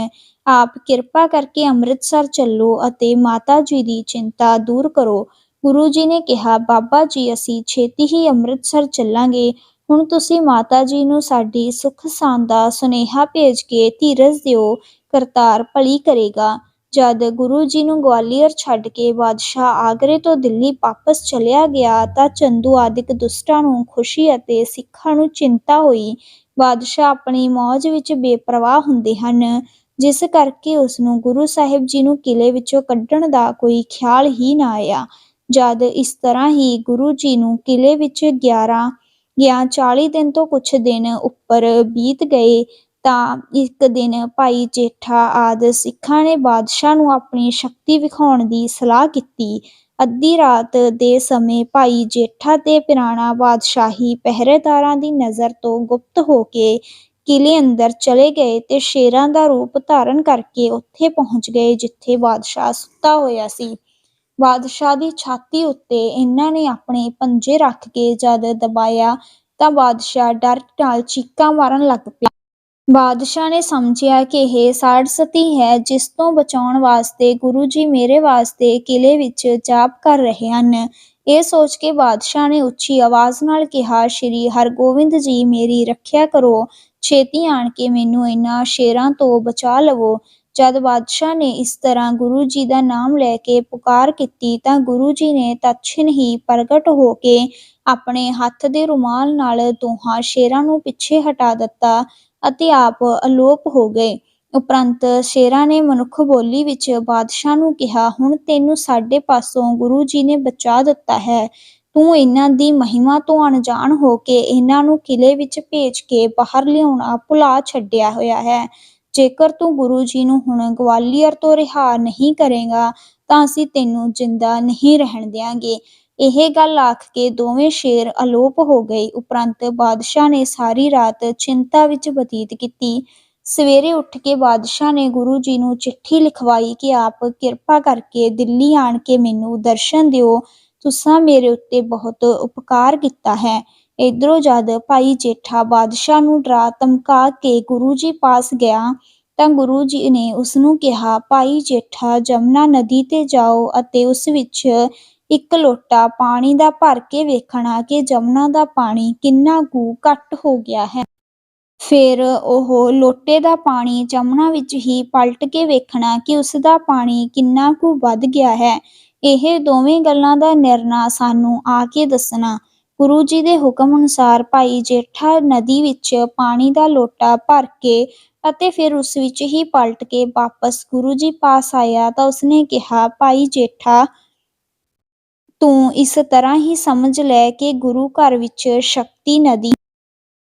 ਆਪ ਕਿਰਪਾ ਕਰਕੇ ਅੰਮ੍ਰਿਤਸਰ ਚੱਲੋ ਅਤੇ ਮਾਤਾ ਜੀ ਦੀ ਚਿੰਤਾ ਦੂਰ ਕਰੋ। ਗੁਰੂ ਜੀ ਨੇ ਕਿਹਾ, ਬਾਬਾ ਜੀ, ਅਸੀਂ ਛੇਤੀ ਹੀ ਅੰਮ੍ਰਿਤਸਰ ਚੱਲਾਂਗੇ। ਹੁਣ ਤੁਸੀਂ ਮਾਤਾ ਜੀ ਨੂੰ ਸਾਡੀ ਸੁੱਖ ਸਾਂਦ ਦਾ ਸੁਨੇਹਾ ਭੇਜ ਕੇ ਧੀਰਜ ਦਿਓ। ਕਰਤਾਰ ਭਲੀ ਕਰੇਗਾ। ਜਦ ਗੁਰੂ ਜੀ ਨੂੰ ਗਵਾਲੀਅਰ ਛੱਡ ਕੇ ਬਾਦਸ਼ਾਹ ਆਗਰੇ ਤੋਂ ਦਿੱਲੀ ਵਾਪਸ ਚਲਿਆ ਗਿਆ, ਤਾਂ ਚੰਦੂ ਆਦਿਕ ਦੁਸ਼ਟਾਂ ਨੂੰ ਖੁਸ਼ੀ ਅਤੇ ਸਿੱਖਾਂ ਨੂੰ ਚਿੰਤਾ ਹੋਈ। ਬਾਦਸ਼ਾਹ ਆਪਣੀ ਮੌਜ ਵਿੱਚ ਬੇਪਰਵਾਹ ਹੁੰਦੇ ਹਨ, ਜਿਸ ਕਰਕੇ ਉਸ ਨੂੰ ਗੁਰੂ ਸਾਹਿਬ ਜੀ ਨੂੰ ਕਿਲੇ ਵਿੱਚੋਂ ਕੱਢਣ ਦਾ ਕੋਈ ਖਿਆਲ ਹੀ ਨਾ ਆਇਆ। ਜਦ ਇਸ ਤਰ੍ਹਾਂ ਹੀ ਗੁਰੂ ਜੀ ਨੂੰ ਕਿਲੇ ਵਿੱਚ 11 ਜਾਂ 40 ਦਿਨ ਤੋਂ ਕੁਝ ਦਿਨ ਉੱਪਰ ਬੀਤ ਗਏ, ਤਾਂ ਇੱਕ ਦਿਨ ਭਾਈ ਜੇਠਾ ਆਦਿ ਸਿੱਖਾਂ ਨੇ ਬਾਦਸ਼ਾਹ ਨੂੰ ਆਪਣੀ ਸ਼ਕਤੀ ਵਿਖਾਉਣ ਦੀ ਸਲਾਹ ਕੀਤੀ। ਅੱਧੀ ਰਾਤ ਦੇ ਸਮੇਂ ਭਾਈ ਜੇਠਾ ਤੇ ਪਿਰਾਣਾ ਬਾਦਸ਼ਾਹੀ ਪਹਿਰੇਦਾਰਾਂ ਦੀ ਨਜ਼ਰ ਤੋਂ ਗੁਪਤ ਹੋ ਕੇ ਕਿਲੇ ਅੰਦਰ ਚਲੇ ਗਏ ਤੇ ਸ਼ੇਰਾਂ ਦਾ ਰੂਪ ਧਾਰਨ ਕਰਕੇ ਉੱਥੇ ਪਹੁੰਚ ਗਏ, ਜਿੱਥੇ ਬਾਦਸ਼ਾਹ ਸੁੱਤਾ ਹੋਇਆ ਸੀ। ਬਾਦਸ਼ਾਹ ਦੀ ਛਾਤੀ ਉੱਤੇ ਇਹਨਾਂ ਨੇ ਆਪਣੇ ਪੰਜੇ ਰੱਖ ਕੇ ਜਦ ਦਬਾਇਆ ਤਾਂ ਬਾਦਸ਼ਾਹ ਡਰ ਨਾਲ ਚੀਕਾਂ ਮਾਰਨ ਲੱਗ ਪਿਆ। ਬਾਦਸ਼ਾਹ ਨੇ ਸਮਝਿਆ ਕਿ ਇਹ ਸਾੜ ਹੈ, ਜਿਸ ਤੋਂ ਬਚਾਉਣ ਵਾਸਤੇ ਗੁਰੂ ਜੀ ਮੇਰੇ ਵਾਸਤੇ ਕਿਲੇ ਵਿੱਚ ਜਾਪ ਕਰ ਰਹੇ ਹਨ। ਇਹ ਸੋਚ ਕੇ ਬਾਦਸ਼ਾਹ ਨੇ ਉੱਚੀ ਆਵਾਜ਼ ਨਾਲ ਕਿਹਾ, ਸ਼੍ਰੀ ਹਰਗੋਬਿੰਦ ਜੀ ਮੇਰੀ ਰੱਖਿਆ ਕਰੋ। ਛੇਤੀ ਆਣ ਕੇ ਮੈਨੂੰ ਇਹਨਾਂ ਸ਼ੇਰਾਂ ਤੋਂ ਬਚਾ ਲਵੋ। ਜਦ ਬਾਦਸ਼ਾਹ ਨੇ ਇਸ ਤਰ੍ਹਾਂ ਗੁਰੂ ਜੀ ਦਾ ਨਾਮ ਲੈ ਕੇ ਪੁਕਾਰ ਕੀਤੀ ਤਾਂ ਗੁਰੂ ਜੀ ਨੇ ਤੱਛਣ ਹੀ ਪ੍ਰਗਟ ਹੋ ਕੇ ਆਪਣੇ ਹੱਥ ਦੇ ਰੁਮਾਲ ਨਾਲ ਦੋਹਾਂ ਸ਼ੇਰਾਂ ਨੂੰ ਪਿੱਛੇ ਹਟਾ ਦਿੱਤਾ ਅਤੇ ਆਪ ਅਲੋਪ ਹੋ ਗਏ। ਉਪਰੰਤ ਸ਼ੇਰਾਂ ਨੇ ਮਨੁੱਖ ਬੋਲੀ ਵਿੱਚ ਬਾਦਸ਼ਾਹ ਨੂੰ ਕਿਹਾ, ਹੁਣ ਤੈਨੂੰ ਸਾਡੇ ਪਾਸੋਂ ਗੁਰੂ ਜੀ ਨੇ ਬਚਾ ਦਿੱਤਾ ਹੈ। ਤੂੰ ਇਹਨਾਂ ਦੀ ਮਹਿਮਾ ਤੋਂ ਅਣਜਾਣ ਹੋ ਕੇ ਇਹਨਾਂ ਨੂੰ ਕਿਲੇ ਵਿੱਚ ਭੇਜ ਕੇ ਬਾਹਰ ਲਿਆਉਣਾ ਭੁਲਾ ਛੱਡਿਆ ਹੋਇਆ ਹੈ। ਜੇਕਰ ਤੂੰ ਗੁਰੂ ਜੀ ਨੂੰ ਹੁਣ ਗਵਾਲੀਅਰ ਤੋਂ ਰਿਹਾ ਨਹੀਂ ਕਰੇਗਾ, ਤਾਂ ਅਸੀਂ ਤੈਨੂੰ ਜਿੰਦਾ ਨਹੀਂ ਰਹਿਣ ਦਿਆਂਗੇ। ਇਹ ਗੱਲ ਆਖ ਕੇ ਦੋਵੇਂ ਸ਼ੇਰ ਅਲੋਪ ਹੋ ਗਏ। ਉਪਰੰਤ ਬਾਦਸ਼ਾਹ ਨੇ ਸਾਰੀ ਰਾਤ ਚਿੰਤਾ ਵਿੱਚ ਬਤੀਤ ਕੀਤੀ। ਸਵੇਰੇ ਉੱਠ ਕੇ ਬਾਦਸ਼ਾਹ ਨੇ ਗੁਰੂ ਜੀ ਨੂੰ ਚਿੱਠੀ ਲਿਖਵਾਈ ਕਿ ਆਪ ਕਿਰਪਾ ਕਰਕੇ ਦਿੱਲੀ ਆਣ ਕੇ ਮੈਨੂੰ ਦਰਸ਼ਨ ਦਿਓ। ਤੁਸਾਂ ਮੇਰੇ ਉੱਤੇ ਬਹੁਤ ਉਪਕਾਰ ਕੀਤਾ ਹੈ। ਇਧਰੋਂ ਜਦ ਭਾਈ ਜੇਠਾ ਬਾਦਸ਼ਾਹ ਨੂੰ ਡਰਾ ਧਮਕਾ ਕੇ ਗੁਰੂ ਜੀ ਪਾਸ ਗਿਆ ਤਾਂ ਗੁਰੂ ਜੀ ਨੇ ਉਸ ਨੂੰ ਕਿਹਾ, ਭਾਈ ਜੇਠਾ, ਜਮਨਾ ਨਦੀ ਤੇ ਜਾਓ ਅਤੇ ਉਸ ਵਿੱਚ ਇੱਕ ਲੋਟਾ ਪਾਣੀ ਦਾ ਭਰ ਕੇ ਵੇਖਣਾ ਕਿ ਜਮਨਾ ਦਾ ਪਾਣੀ ਕਿੰਨਾ ਕੁ ਘੱਟ ਹੋ ਗਿਆ ਹੈ। ਫਿਰ ਉਹ ਲੋਟੇ ਦਾ ਪਾਣੀ ਜਮਨਾ ਵਿੱਚ ਹੀ ਪਲਟ ਕੇ ਵੇਖਣਾ ਕਿ ਉਸ ਦਾ ਪਾਣੀ ਕਿੰਨਾ ਕੁ ਵੱਧ ਗਿਆ ਹੈ। ਇਹ ਦੋਵੇਂ ਗੱਲਾਂ ਦਾ ਨਿਰਣਾ ਸਾਨੂੰ ਆ ਕੇ ਦੱਸਣਾ ਗੁਰੂ ਜੀ ਦੇ ਹੁਕਮ ਅਨੁਸਾਰ ਭਾਈ ਜੇਠਾ ਨਦੀ ਵਿੱਚ ਪਾਣੀ ਦਾ ਲੋਟਾ ਭਰ ਕੇ ਅਤੇ ਫਿਰ ਉਸ ਵਿੱਚ ਹੀ ਪਲਟ ਕੇ ਵਾਪਸ ਗੁਰੂ ਜੀ ਪਾਸ ਆਇਆ ਤਾਂ ਉਸਨੇ ਕਿਹਾ, ਭਾਈ ਜੇਠਾ, ਤੂੰ ਇਸ ਤਰ੍ਹਾਂ ਹੀ ਸਮਝ ਲੈ ਕਿ ਗੁਰੂ ਘਰ ਵਿੱਚ ਸ਼ਕਤੀ ਨਦੀ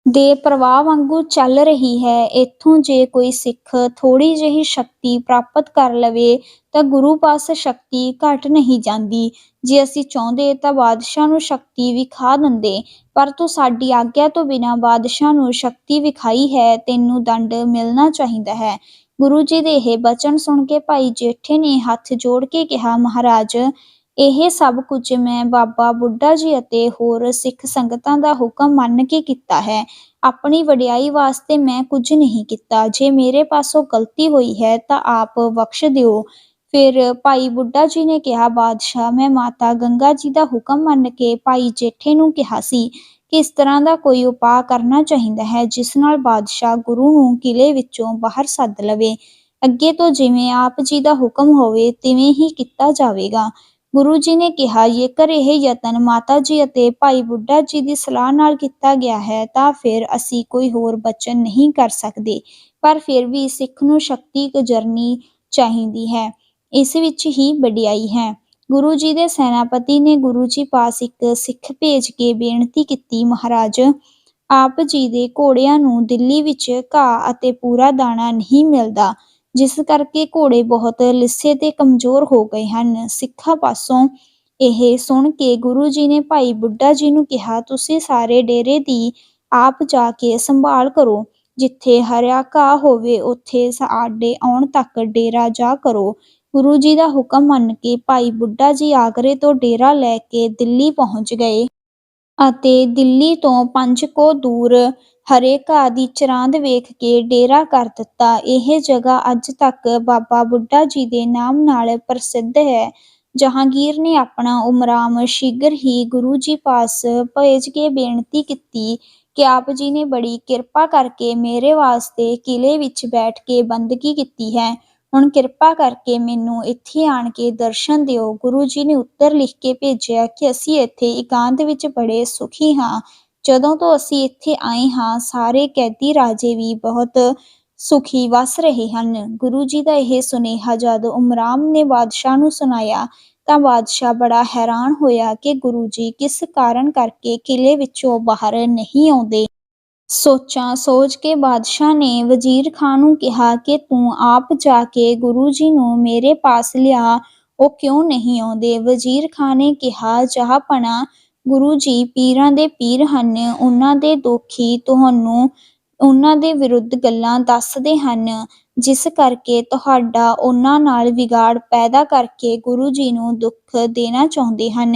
ਦੇ ਪ੍ਰਵਾਹ ਵਾਂਗੂ ਚੱਲ ਰਹੀ ਹੈ। ਇੱਥੋਂ ਜੇ ਕੋਈ ਸਿੱਖ ਥੋੜ੍ਹੀ ਜਿਹੀ ਸ਼ਕਤੀ ਪ੍ਰਾਪਤ ਕਰ ਲਵੇ ਤਾਂ ਗੁਰੂ ਪਾਸ ਸ਼ਕਤੀ ਘਟ ਨਹੀਂ ਜਾਂਦੀ। ਜੇ ਅਸੀਂ ਚਾਹੁੰਦੇ ਤਾਂ ਬਾਦਸ਼ਾਹ ਨੂੰ ਸ਼ਕਤੀ ਵਿਖਾ ਦਿੰਦੇ, ਪਰ ਤੂੰ ਸਾਡੀ ਆਗਿਆ ਤੋਂ ਬਿਨਾਂ ਬਾਦਸ਼ਾਹ ਨੂੰ ਸ਼ਕਤੀ ਵਿਖਾਈ ਹੈ, ਤੈਨੂੰ ਦੰਡ ਮਿਲਣਾ ਚਾਹੀਦਾ ਹੈ। ਗੁਰੂ ਜੀ ਦੇ ਇਹ ਬਚਨ ਸੁਣ ਕੇ ਭਾਈ ਜੇਠੇ ਨੇ ਹੱਥ ਜੋੜ ਕੇ ਕਿਹਾ, ਮਹਾਰਾਜ ਇਹ ਸਭ ਕੁਝ ਮੈਂ ਬਾਬਾ ਬੁੱਢਾ ਜੀ ਅਤੇ ਹੋਰ ਸਿੱਖ ਸੰਗਤਾਂ ਦਾ ਹੁਕਮ ਮੰਨ ਕੇ ਕੀਤਾ ਹੈ। ਆਪਣੀ ਵਡਿਆਈ ਵਾਸਤੇ ਮੈਂ ਕੁਝ ਨਹੀਂ ਕੀਤਾ। ਜੇ ਮੇਰੇ ਪਾਸੋਂ ਗਲਤੀ ਹੋਈ ਹੈ ਤਾਂ ਆਪ ਬਖਸ਼ ਦਿਓ। ਫਿਰ ਭਾਈ ਬੁੱਢਾ ਜੀ ਨੇ ਕਿਹਾ, ਬਾਦਸ਼ਾਹ, ਮੈਂ ਮਾਤਾ ਗੰਗਾ ਜੀ ਦਾ ਹੁਕਮ ਮੰਨ ਕੇ ਭਾਈ ਜੇਠੇ ਨੂੰ ਕਿਹਾ ਸੀ ਕਿ ਇਸ ਤਰ੍ਹਾਂ ਦਾ ਕੋਈ ਉਪਾਅ ਕਰਨਾ ਚਾਹੀਦਾ ਹੈ, ਜਿਸ ਨਾਲ ਬਾਦਸ਼ਾਹ ਗੁਰੂ ਨੂੰ ਕਿਲੇ ਵਿੱਚੋਂ ਬਾਹਰ ਸੱਦ ਲਵੇ। ਅੱਗੇ ਤੋਂ ਜਿਵੇਂ ਆਪ ਜੀ ਦਾ ਹੁਕਮ ਹੋਵੇ, ਤਿਵੇਂ ਹੀ ਕੀਤਾ ਜਾਵੇਗਾ। ਗੁਰੂ ਜੀ ਨੇ ਕਿਹਾ ਜੇਕਰ ਇਹ ਯਤਨ ਮਾਤਾ ਜੀ ਅਤੇ ਭਾਈ ਬੁੱਢਾ ਜੀ ਦੀ ਸਲਾਹ ਨਾਲ ਕੀਤਾ ਗਿਆ ਹੈ, ਤਾਂ ਫਿਰ ਅਸੀਂ ਕੋਈ ਹੋਰ ਬਚਨ ਨਹੀਂ ਕਰ ਸਕਦੇ। ਪਰ ਫਿਰ ਵੀ ਸਿੱਖ ਨੂੰ ਸ਼ਕਤੀ ਗੁਜ਼ਰਨੀ ਚਾਹੀਦੀ ਹੈ। ਇਸ ਵਿੱਚ ਹੀ ਵਡਿਆਈ ਹੈ। ਗੁਰੂ ਜੀ ਦੇ ਸੈਨਾਪਤੀ ਨੇ ਗੁਰੂ ਜੀ ਪਾਸ ਇੱਕ ਸਿੱਖ ਭੇਜ ਕੇ ਬੇਨਤੀ ਕੀਤੀ, ਮਹਾਰਾਜ, ਆਪ ਜੀ ਦੇ ਘੋੜਿਆਂ ਨੂੰ ਦਿੱਲੀ ਵਿੱਚ ਘਾਹ ਅਤੇ ਪੂਰਾ ਦਾਣਾ ਨਹੀਂ ਮਿਲਦਾ। ਜਿਸ ਕਰਕੇ ਘੋੜੇ ਬਹੁਤ ਲਿੱਸੇ ਤੇ ਕਮਜ਼ੋਰ ਹੋ ਗਏ ਹਨ। ਸਿੱਖਾਂ ਪਾਸੋਂ ਇਹ ਸੁਣ ਕੇ ਗੁਰੂ ਜੀ ਨੇ ਭਾਈ ਬੁੱਢਾ ਜੀ ਨੂੰ ਕਿਹਾ, ਤੁਸੀਂ ਸਾਰੇ ਡੇਰੇ ਦੀ ਆਪ ਜਾ ਕੇ ਸੰਭਾਲ ਕਰੋ। ਜਿੱਥੇ ਹਰਿਆ ਘਾਹ ਹੋਵੇ, ਉੱਥੇ ਸਾਡੇ ਆਉਣ ਤੱਕ ਡੇਰਾ ਜਾ ਕਰੋ। ਗੁਰੂ ਜੀ ਦਾ ਹੁਕਮ ਮੰਨ ਕੇ ਭਾਈ ਬੁੱਢਾ ਜੀ ਆਗਰੇ ਤੋਂ ਡੇਰਾ ਲੈ ਕੇ ਦਿੱਲੀ ਪਹੁੰਚ ਗਏ ਅਤੇ ਦਿੱਲੀ ਤੋਂ ਪੰਜ ਕੋ ਦੂਰ ਹਰੇ ਘਾਹ ਦੀ ਚਰਾਂਦ ਵੇਖ ਕੇ ਡੇਰਾ ਕਰ ਦਿੱਤਾ। ਇਹ ਜਗ੍ਹਾ ਅੱਜ ਤੱਕ ਬਾਬਾ ਬੁੱਢਾ ਜੀ ਦੇ ਨਾਮ ਨਾਲ ਪ੍ਰਸਿੱਧ ਹੈ। ਜਹਾਂਗੀਰ ਨੇ ਆਪਣਾ ਉਮਰਾਮ ਸ਼ੀਘਰ ਹੀ ਗੁਰੂ ਜੀ ਪਾਸ ਭੇਜ ਕੇ ਬੇਨਤੀ ਕੀਤੀ ਕਿ ਆਪ ਜੀ ਨੇ ਬੜੀ ਕਿਰਪਾ ਕਰਕੇ ਮੇਰੇ ਵਾਸਤੇ ਕਿਲੇ ਵਿੱਚ ਬੈਠ ਕੇ ਬੰਦਗੀ ਕੀਤੀ ਹੈ। ਹੁਣ ਕਿਰਪਾ ਕਰਕੇ ਮੈਨੂੰ ਇੱਥੇ ਆਣ ਕੇ ਦਰਸ਼ਨ ਦਿਓ। ਗੁਰੂ ਜੀ ਨੇ ਉੱਤਰ ਲਿਖ ਕੇ ਭੇਜਿਆ ਕਿ ਅਸੀਂ ਇੱਥੇ ਇਕਾਂਤ ਵਿੱਚ ਬੜੇ ਸੁਖੀ ਹਾਂ। ਜਦੋਂ ਤੋਂ ਅਸੀਂ ਇੱਥੇ ਆਏ ਹਾਂ, ਸਾਰੇ ਕੈਦੀ ਰਾਜੇ ਵੀ ਬਹੁਤ ਸੁਖੀ ਵਸ ਰਹੇ ਹਨ। ਗੁਰੂ ਜੀ ਦਾ ਇਹ ਸੁਨੇਹਾ ਜਦ ਉਮਰਾਮ ਨੇ ਬਾਦਸ਼ਾਹ ਨੂੰ ਸੁਣਾਇਆ, ਤਾਂ ਬਾਦਸ਼ਾਹ ਬੜਾ ਹੈਰਾਨ ਹੋਇਆ ਕਿ ਗੁਰੂ ਜੀ ਕਿਸ ਕਾਰਨ ਕਰਕੇ ਕਿਲੇ ਵਿੱਚੋਂ ਬਾਹਰ ਨਹੀਂ ਆਉਂਦੇ। ਸੋਚਾਂ ਸੋਚ ਕੇ ਬਾਦਸ਼ਾਹ ਨੇ ਵਜ਼ੀਰ ਖਾਨ ਨੂੰ ਕਿਹਾ ਕਿ ਤੂੰ ਆਪ ਜਾ ਕੇ ਗੁਰੂ ਜੀ ਨੂੰ ਮੇਰੇ ਪਾਸ ਲਿਆ, ਉਹ ਕਿਉਂ ਨਹੀਂ ਆਉਂਦੇ? ਵਜ਼ੀਰ ਖਾਨ ਨੇ ਕਿਹਾ ਜਹਾਂਪਨਾ ਗੁਰੂ ਜੀ ਪੀਰਾਂ ਦੇ ਪੀਰ ਹਨ, ਉਹਨਾਂ ਦੇ ਦੋਖੀ ਤੁਹਾਨੂੰ ਉਹਨਾਂ ਦੇ ਵਿਰੁੱਧ ਗੱਲਾਂ ਦੱਸਦੇ ਹਨ, ਜਿਸ ਕਰਕੇ ਤੁਹਾਡਾ ਉਹਨਾਂ ਨਾਲ ਵਿਗਾੜ ਪੈਦਾ ਕਰਕੇ ਗੁਰੂ ਜੀ ਨੂੰ ਦੁੱਖ ਦੇਣਾ ਚਾਹੁੰਦੇ ਹਨ।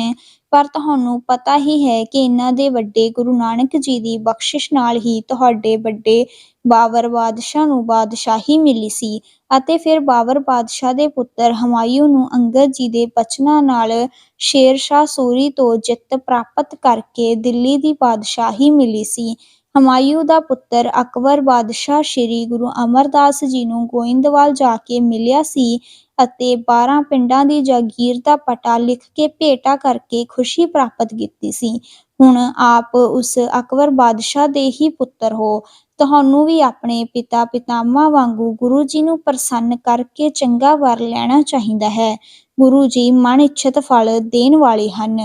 ਪਰ ਤੁਹਾਨੂੰ ਪਤਾ ਹੀ ਹੈ ਕਿ ਇਹਨਾਂ ਦੇ ਵੱਡੇ ਗੁਰੂ ਨਾਨਕ ਜੀ ਦੀ ਬਖਸ਼ਿਸ਼ ਨਾਲ ਹੀ ਤੁਹਾਡੇ ਵੱਡੇ ਬਾਬਰ ਬਾਦਸ਼ਾਹ ਨੂੰ ਬਾਦਸ਼ਾਹੀ ਮਿਲੀ ਸੀ ਅਤੇ ਫਿਰ ਬਾਬਰ ਬਾਦਸ਼ਾਹ ਦੇ ਪੁੱਤਰ ਹਮਾਯੂ ਨੂੰ ਅੰਗਦ ਜੀ ਦੇ ਬਚਨਾਂ ਨਾਲ ਸ਼ੇਰ ਸ਼ਾਹ ਸੂਰੀ ਤੋਂ ਜਿੱਤ ਪ੍ਰਾਪਤ ਕਰਕੇ ਦਿੱਲੀ ਦੀ ਬਾਦਸ਼ਾਹੀ ਮਿਲੀ ਸੀ। ਹਮਾਯੂ ਦਾ ਪੁੱਤਰ ਅਕਬਰ ਬਾਦਸ਼ਾਹ ਸ੍ਰੀ ਗੁਰੂ ਅਮਰਦਾਸ ਜੀ ਨੂੰ ਗੋਇੰਦਵਾਲ ਜਾ ਕੇ ਮਿਲਿਆ ਸੀ ਅਤੇ 12 ਪਿੰਡਾਂ ਦੀ ਜਾਗੀਰ ਦਾ ਪਟਾ ਲਿਖ ਕੇ ਭੇਟਾ ਕਰਕੇ ਖੁਸ਼ੀ ਪ੍ਰਾਪਤ ਕੀਤੀ ਸੀ। ਹੁਣ ਆਪ ਉਸ ਅਕਬਰ ਬਾਦਸ਼ਾਹ ਦੇ ਹੀ ਪੁੱਤਰ ਹੋ। ਤੁਹਾਨੂੰ ਵੀ ਆਪਣੇ ਪਿਤਾ ਪਿਤਾਮਾ ਵਾਂਗੂ ਗੁਰੂ ਜੀ ਨੂੰ ਪ੍ਰਸੰਨ ਕਰਕੇ ਚੰਗਾ ਵਰ ਲੈਣਾ ਚਾਹੀਦਾ ਹੈ। ਗੁਰੂ ਜੀ ਮਨ ਇੱਛਤ ਫਲ ਦੇਣ ਵਾਲੇ ਹਨ।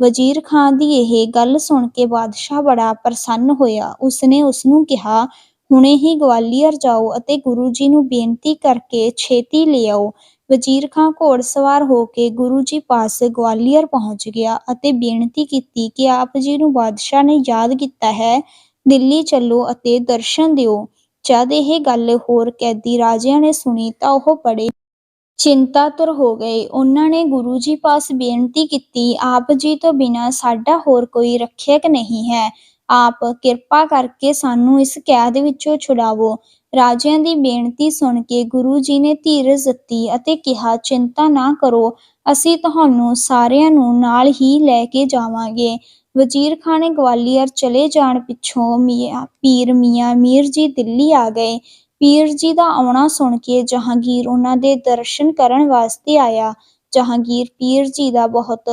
ਵਜ਼ੀਰ ਖਾਨ ਦੀ ਇਹ ਗੱਲ ਸੁਣ ਕੇ ਬਾਦਸ਼ਾਹ ਬੜਾ ਪ੍ਰਸੰਨ ਹੋਇਆ। ਉਸਨੇ ਉਸ ਨੂੰ ਕਿਹਾ, ਹੁਣੇ ਹੀ ਗਵਾਲੀਅਰ ਜਾਓ ਅਤੇ ਗੁਰੂ ਜੀ ਨੂੰ ਬੇਨਤੀ ਕਰਕੇ ਛੇਤੀ ਲਿਆਓ ਵਜ਼ੀਰ ਖਾਂ ਘੋੜਸਵਾਰ ਹੋ ਕੇ ਗੁਰੂ ਜੀ ਪਾਸ ਗਵਾਲੀਅਰ ਪਹੁੰਚ ਗਿਆ ਅਤੇ ਬੇਨਤੀ ਕੀਤੀ ਕਿ ਆਪ ਜੀ ਨੂੰ ਬਾਦਸ਼ਾਹ ਨੇ ਯਾਦ ਕੀਤਾ ਹੈ। ਦਿੱਲੀ ਚੱਲੋ ਅਤੇ ਦਰਸ਼ਨ ਦਿਓ। ਜਦ ਇਹ ਗੱਲ ਹੋਰ ਕੈਦੀ ਰਾਜਿਆਂ ਨੇ ਸੁਣੀ ਤਾਂ ਉਹ ਬੜੇ ਚਿੰਤਾਤੁਰ ਹੋ ਗਏ। ਉਹਨਾਂ ਨੇ ਗੁਰੂ ਜੀ ਪਾਸ ਬੇਨਤੀ ਕੀਤੀ, ਆਪ ਜੀ ਤੋਂ ਬਿਨਾਂ ਸਾਡਾ ਹੋਰ ਕੋਈ ਰੱਖਿਅਕ ਨਹੀਂ ਹੈ। ਆਪ ਕਿਰਪਾ ਕਰਕੇ ਸਾਨੂੰ ਇਸ ਕੈਦ ਵਿੱਚੋਂ ਛੁਡਾਵੋ। ਰਾਜਿਆਂ ਦੀ ਬੇਨਤੀ ਸੁਣ ਕੇ ਗੁਰੂ ਜੀ ਨੇ ਧੀਰਜ ਦਿੱਤੀ ਅਤੇ ਕਿਹਾ, ਚਿੰਤਾ ਨਾ ਕਰੋ, ਅਸੀਂ ਤੁਹਾਨੂੰ ਸਾਰਿਆਂ ਨੂੰ ਨਾਲ ਹੀ ਲੈ ਕੇ ਜਾਵਾਂਗੇ। ਵਜ਼ੀਰ ਖਾਨੇ ਗਵਾਲੀਅਰ ਚਲੇ ਜਾਣ ਪਿੱਛੋਂ ਮੀਆਂ, ਪੀਰ ਮੀਆਂ ਮੀਰ ਜੀ ਦਿੱਲੀ ਆ ਗਏ। ਪੀਰ ਜੀ ਦਾ ਆਉਣਾ ਸੁਣ ਕੇ ਜਹਾਂਗੀਰ ਉਹਨਾਂ ਦੇ ਦਰਸ਼ਨ ਕਰਨ ਵਾਸਤੇ ਆਇਆ। ਜਹਾਂਗੀਰ ਪੀਰ ਜੀ ਦਾ ਬਹੁਤ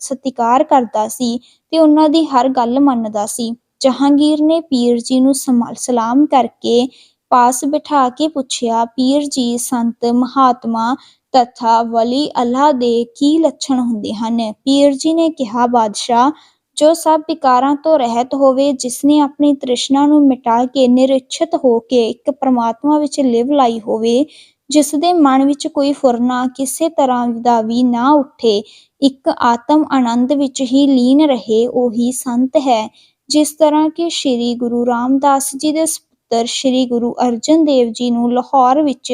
ਸਤਿਕਾਰ ਕਰਦਾ ਸੀ ਤੇ ਉਹਨਾਂ ਦੀ ਹਰ ਗੱਲ ਮੰਨਦਾ ਸੀ। ਜਹਾਂਗੀਰ ਨੇ ਪੀਰ ਜੀ ਨੂੰ ਸਮਾ- ਸਲਾਮ ਕਰਕੇ ਪਾਸ ਬਿਠਾ ਕੇ ਪੁੱਛਿਆ, ਪੀਰ ਜੀ, ਸੰਤ ਮਹਾਤਮਾ ਤਥਾ ਵਲੀ ਅੱਲਾਹ ਦੇ ਕੀ ਲੱਛਣ ਹੁੰਦੇ ਹਨ? ਪੀਰ ਜੀ ਨੇ ਕਿਹਾ, ਬਾਦਸ਼ਾਹ ਜੋ ਸਭ ਵਿਕਾਰਾਂ ਤੋਂ ਰਹਿਤ ਹੋਵੇ ਜਿਸ ਨੇ ਆਪਣੀ ਤ੍ਰਿਸ਼ਨਾ ਨੂੰ ਮਿਟਾ ਕੇ ਨਿਰਇਛਤ ਹੋ ਕੇ ਇੱਕ ਪ੍ਰਮਾਤਮਾ ਵਿੱਚ ਲਿਵ ਲਾਈ ਹੋਵੇ ਜਿਸ ਦੇ ਮਨ ਵਿੱਚ ਕੋਈ ਫੁਰਨਾ ਕਿਸੇ ਤਰ੍ਹਾਂ ਦਾ ਵੀ ਨਾ ਉੱਠੇ, ਇੱਕ ਆਤਮ ਆਨੰਦ ਵਿੱਚ ਹੀ ਲੀਨ ਰਹੇ, ਉਹੀ ਸੰਤ ਹੈ। ਜਿਸ ਤਰ੍ਹਾਂ ਕਿ ਸ੍ਰੀ ਗੁਰੂ ਰਾਮਦਾਸ ਜੀ ਦੇ ਸਪੁੱਤਰ ਸ੍ਰੀ ਗੁਰੂ ਅਰਜਨ ਦੇਵ ਜੀ ਨੂੰ ਲਾਹੌਰ ਵਿੱਚ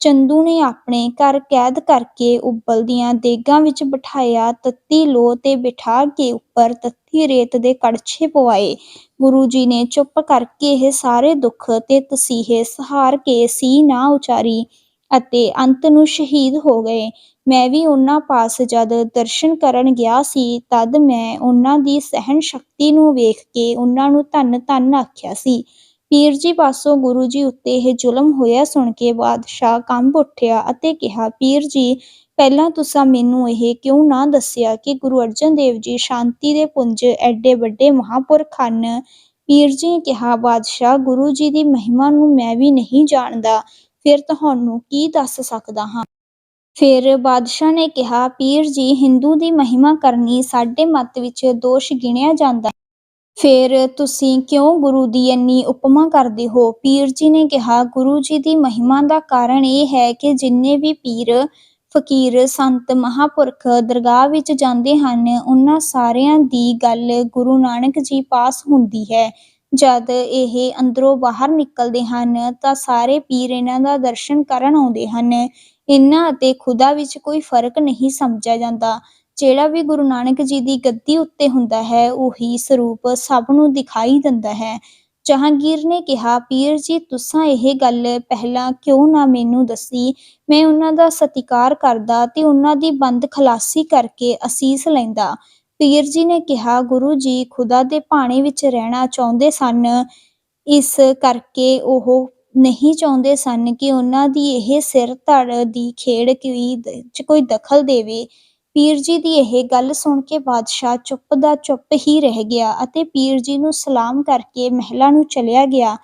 ਚੰਦੂ ਨੇ ਆਪਣੇ ਘਰ ਕੈਦ ਕਰਕੇ ਉਬਲਦੀਆਂ ਦੇਗਾਂ ਵਿੱਚ ਬਿਠਾਇਆ ਤੱਤੀ ਲੋਹ ਤੇ ਬਿਠਾ ਕੇ ਉੱਪਰ ਤੱਤੀ ਰੇਤ ਦੇ ਕੜਛੇ ਪਵਾਏ। ਗੁਰੂ ਜੀ ਨੇ ਚੁੱਪ ਕਰਕੇ ਇਹ ਸਾਰੇ ਦੁੱਖ ਤੇ ਤਸੀਹੇ ਸਹਾਰ ਕੇ ਸੀ ਨਾ ਉਚਾਰੀ ਅਤੇ ਅੰਤ ਨੂੰ ਸ਼ਹੀਦ ਹੋ ਗਏ। ਮੈਂ ਵੀ ਉਹਨਾਂ ਪਾਸ ਜਦ ਦਰਸ਼ਨ ਕਰਨ ਗਿਆ ਸੀ, ਤਦ ਮੈਂ ਉਹਨਾਂ ਦੀ ਸਹਿਣ ਸ਼ਕਤੀ ਨੂੰ ਵੇਖ ਕੇ ਉਹਨਾਂ ਨੂੰ ਧੰਨ ਧੰਨ ਆਖਿਆ ਸੀ। ਪੀਰ ਜੀ ਪਾਸੋਂ ਗੁਰੂ ਜੀ ਉੱਤੇ ਇਹ ਜ਼ੁਲਮ ਹੋਇਆ ਸੁਣ ਕੇ ਬਾਦਸ਼ਾਹ ਕੰਬ ਉੱਠਿਆ ਅਤੇ ਕਿਹਾ, ਪੀਰ ਜੀ, ਪਹਿਲਾਂ ਤੁਸੀਂ ਮੈਨੂੰ ਇਹ ਕਿਉਂ ਨਾ ਦੱਸਿਆ ਕਿ ਗੁਰੂ ਅਰਜਨ ਦੇਵ ਜੀ ਸ਼ਾਂਤੀ ਦੇ ਪੁੰਜ ਐਡੇ ਵੱਡੇ ਮਹਾਂਪੁਰਖ ਹਨ ਪੀਰ ਜੀ ਨੇ ਕਿਹਾ, ਬਾਦਸ਼ਾਹ, ਗੁਰੂ ਜੀ ਦੀ ਮਹਿਮਾ ਨੂੰ ਮੈਂ ਵੀ ਨਹੀਂ ਜਾਣਦਾ। ਫਿਰ ਤੁਹਾਨੂੰ ਕੀ ਦੱਸ ਸਕਦਾ ਹਾਂ ਫਿਰ ਬਾਦਸ਼ਾਹ ਨੇ ਕਿਹਾ, ਪੀਰ ਜੀ, ਹਿੰਦੂ ਦੀ ਮਹਿਮਾ ਕਰਨੀ ਸਾਡੇ ਮਤ ਵਿੱਚ ਦੋਸ਼ ਗਿਣਿਆ ਜਾਂਦਾ ਫਿਰ ਤੁਸੀਂ ਕਿਉਂ ਗੁਰੂ ਦੀ ਇੰਨੀ ਉਪਮਾ ਕਰਦੇ ਹੋ? ਪੀਰ ਜੀ ਨੇ ਕਿਹਾ, ਗੁਰੂ ਜੀ ਦੀ ਮਹਿਮਾ ਦਾ ਕਾਰਨ ਇਹ ਹੈ ਕਿ ਜਿੰਨੇ ਵੀ ਪੀਰ, ਫਕੀਰ, ਸੰਤ, ਮਹਾਪੁਰਖ ਦਰਗਾਹ ਵਿੱਚ ਜਾਂਦੇ ਹਨ, ਉਹਨਾਂ ਸਾਰਿਆਂ ਦੀ ਗੱਲ ਗੁਰੂ ਨਾਨਕ ਜੀ ਪਾਸ ਹੁੰਦੀ ਹੈ। ਜਦ ਇਹ ਅੰਦਰੋਂ ਬਾਹਰ ਨਿਕਲਦੇ ਹਨ, ਤਾਂ ਸਾਰੇ ਪੀਰ ਇਹਨਾਂ ਦਾ ਦਰਸ਼ਨ ਕਰਨ ਆਉਂਦੇ ਹਨ। ਇਹਨਾਂ ਅਤੇ ਖੁਦਾ ਵਿੱਚ ਕੋਈ ਫ਼ਰਕ ਨਹੀਂ ਸਮਝਿਆ ਜਾਂਦਾ। ਜਿਹੜਾ ਵੀ ਗੁਰੂ ਨਾਨਕ ਜੀ ਦੀ ਗੱਦੀ ਉੱਤੇ ਹੁੰਦਾ ਹੈ, ਉਹੀ ਸਰੂਪ ਸਭ ਨੂੰ ਦਿਖਾਈ ਦਿੰਦਾ ਹੈ। ਜਹਾਂਗੀਰ ਨੇ ਕਿਹਾ, ਪੀਰ ਜੀ, ਤੁਸਾਂ ਇਹ ਗੱਲ ਪਹਿਲਾਂ ਕਿਉਂ ਨਾ ਮੈਨੂੰ ਦੱਸੀ? ਮੈਂ ਉਹਨਾਂ ਦਾ ਸਤਿਕਾਰ ਕਰਦਾ ਤੇ ਉਹਨਾਂ ਦੀ ਬੰਦ ਖਲਾਸੀ ਕਰਕੇ ਅਸੀਸ ਲੈਂਦਾ। ਪੀਰ ਜੀ ਨੇ ਕਿਹਾ, ਗੁਰੂ ਜੀ, ਖੁਦਾ ਦੇ ਭਾਣੇ ਵਿੱਚ ਰਹਿਣਾ ਚਾਹੁੰਦੇ ਸਨ। ਇਸ ਕਰਕੇ ਉਹ ਨਹੀਂ ਚਾਹੁੰਦੇ ਸਨ ਕਿ ਉਹਨਾਂ ਦੀ ਇਹ ਸਿਰ ਧੜ ਦੀ ਖੇਡ ਕੋਈ ਕੋਈ ਦਖਲ ਦੇਵੇ। ਪੀਰ ਜੀ ਦੀ ਇਹ ਗੱਲ ਸੁਣ ਕੇ ਬਾਦਸ਼ਾਹ ਚੁੱਪ ਦਾ ਚੁੱਪ ਹੀ ਰਹਿ ਗਿਆ ਅਤੇ ਪੀਰ ਜੀ ਨੂੰ ਸਲਾਮ ਕਰਕੇ ਮਹਿਲਾ ਨੂੰ ਚਲਿਆ ਗਿਆ।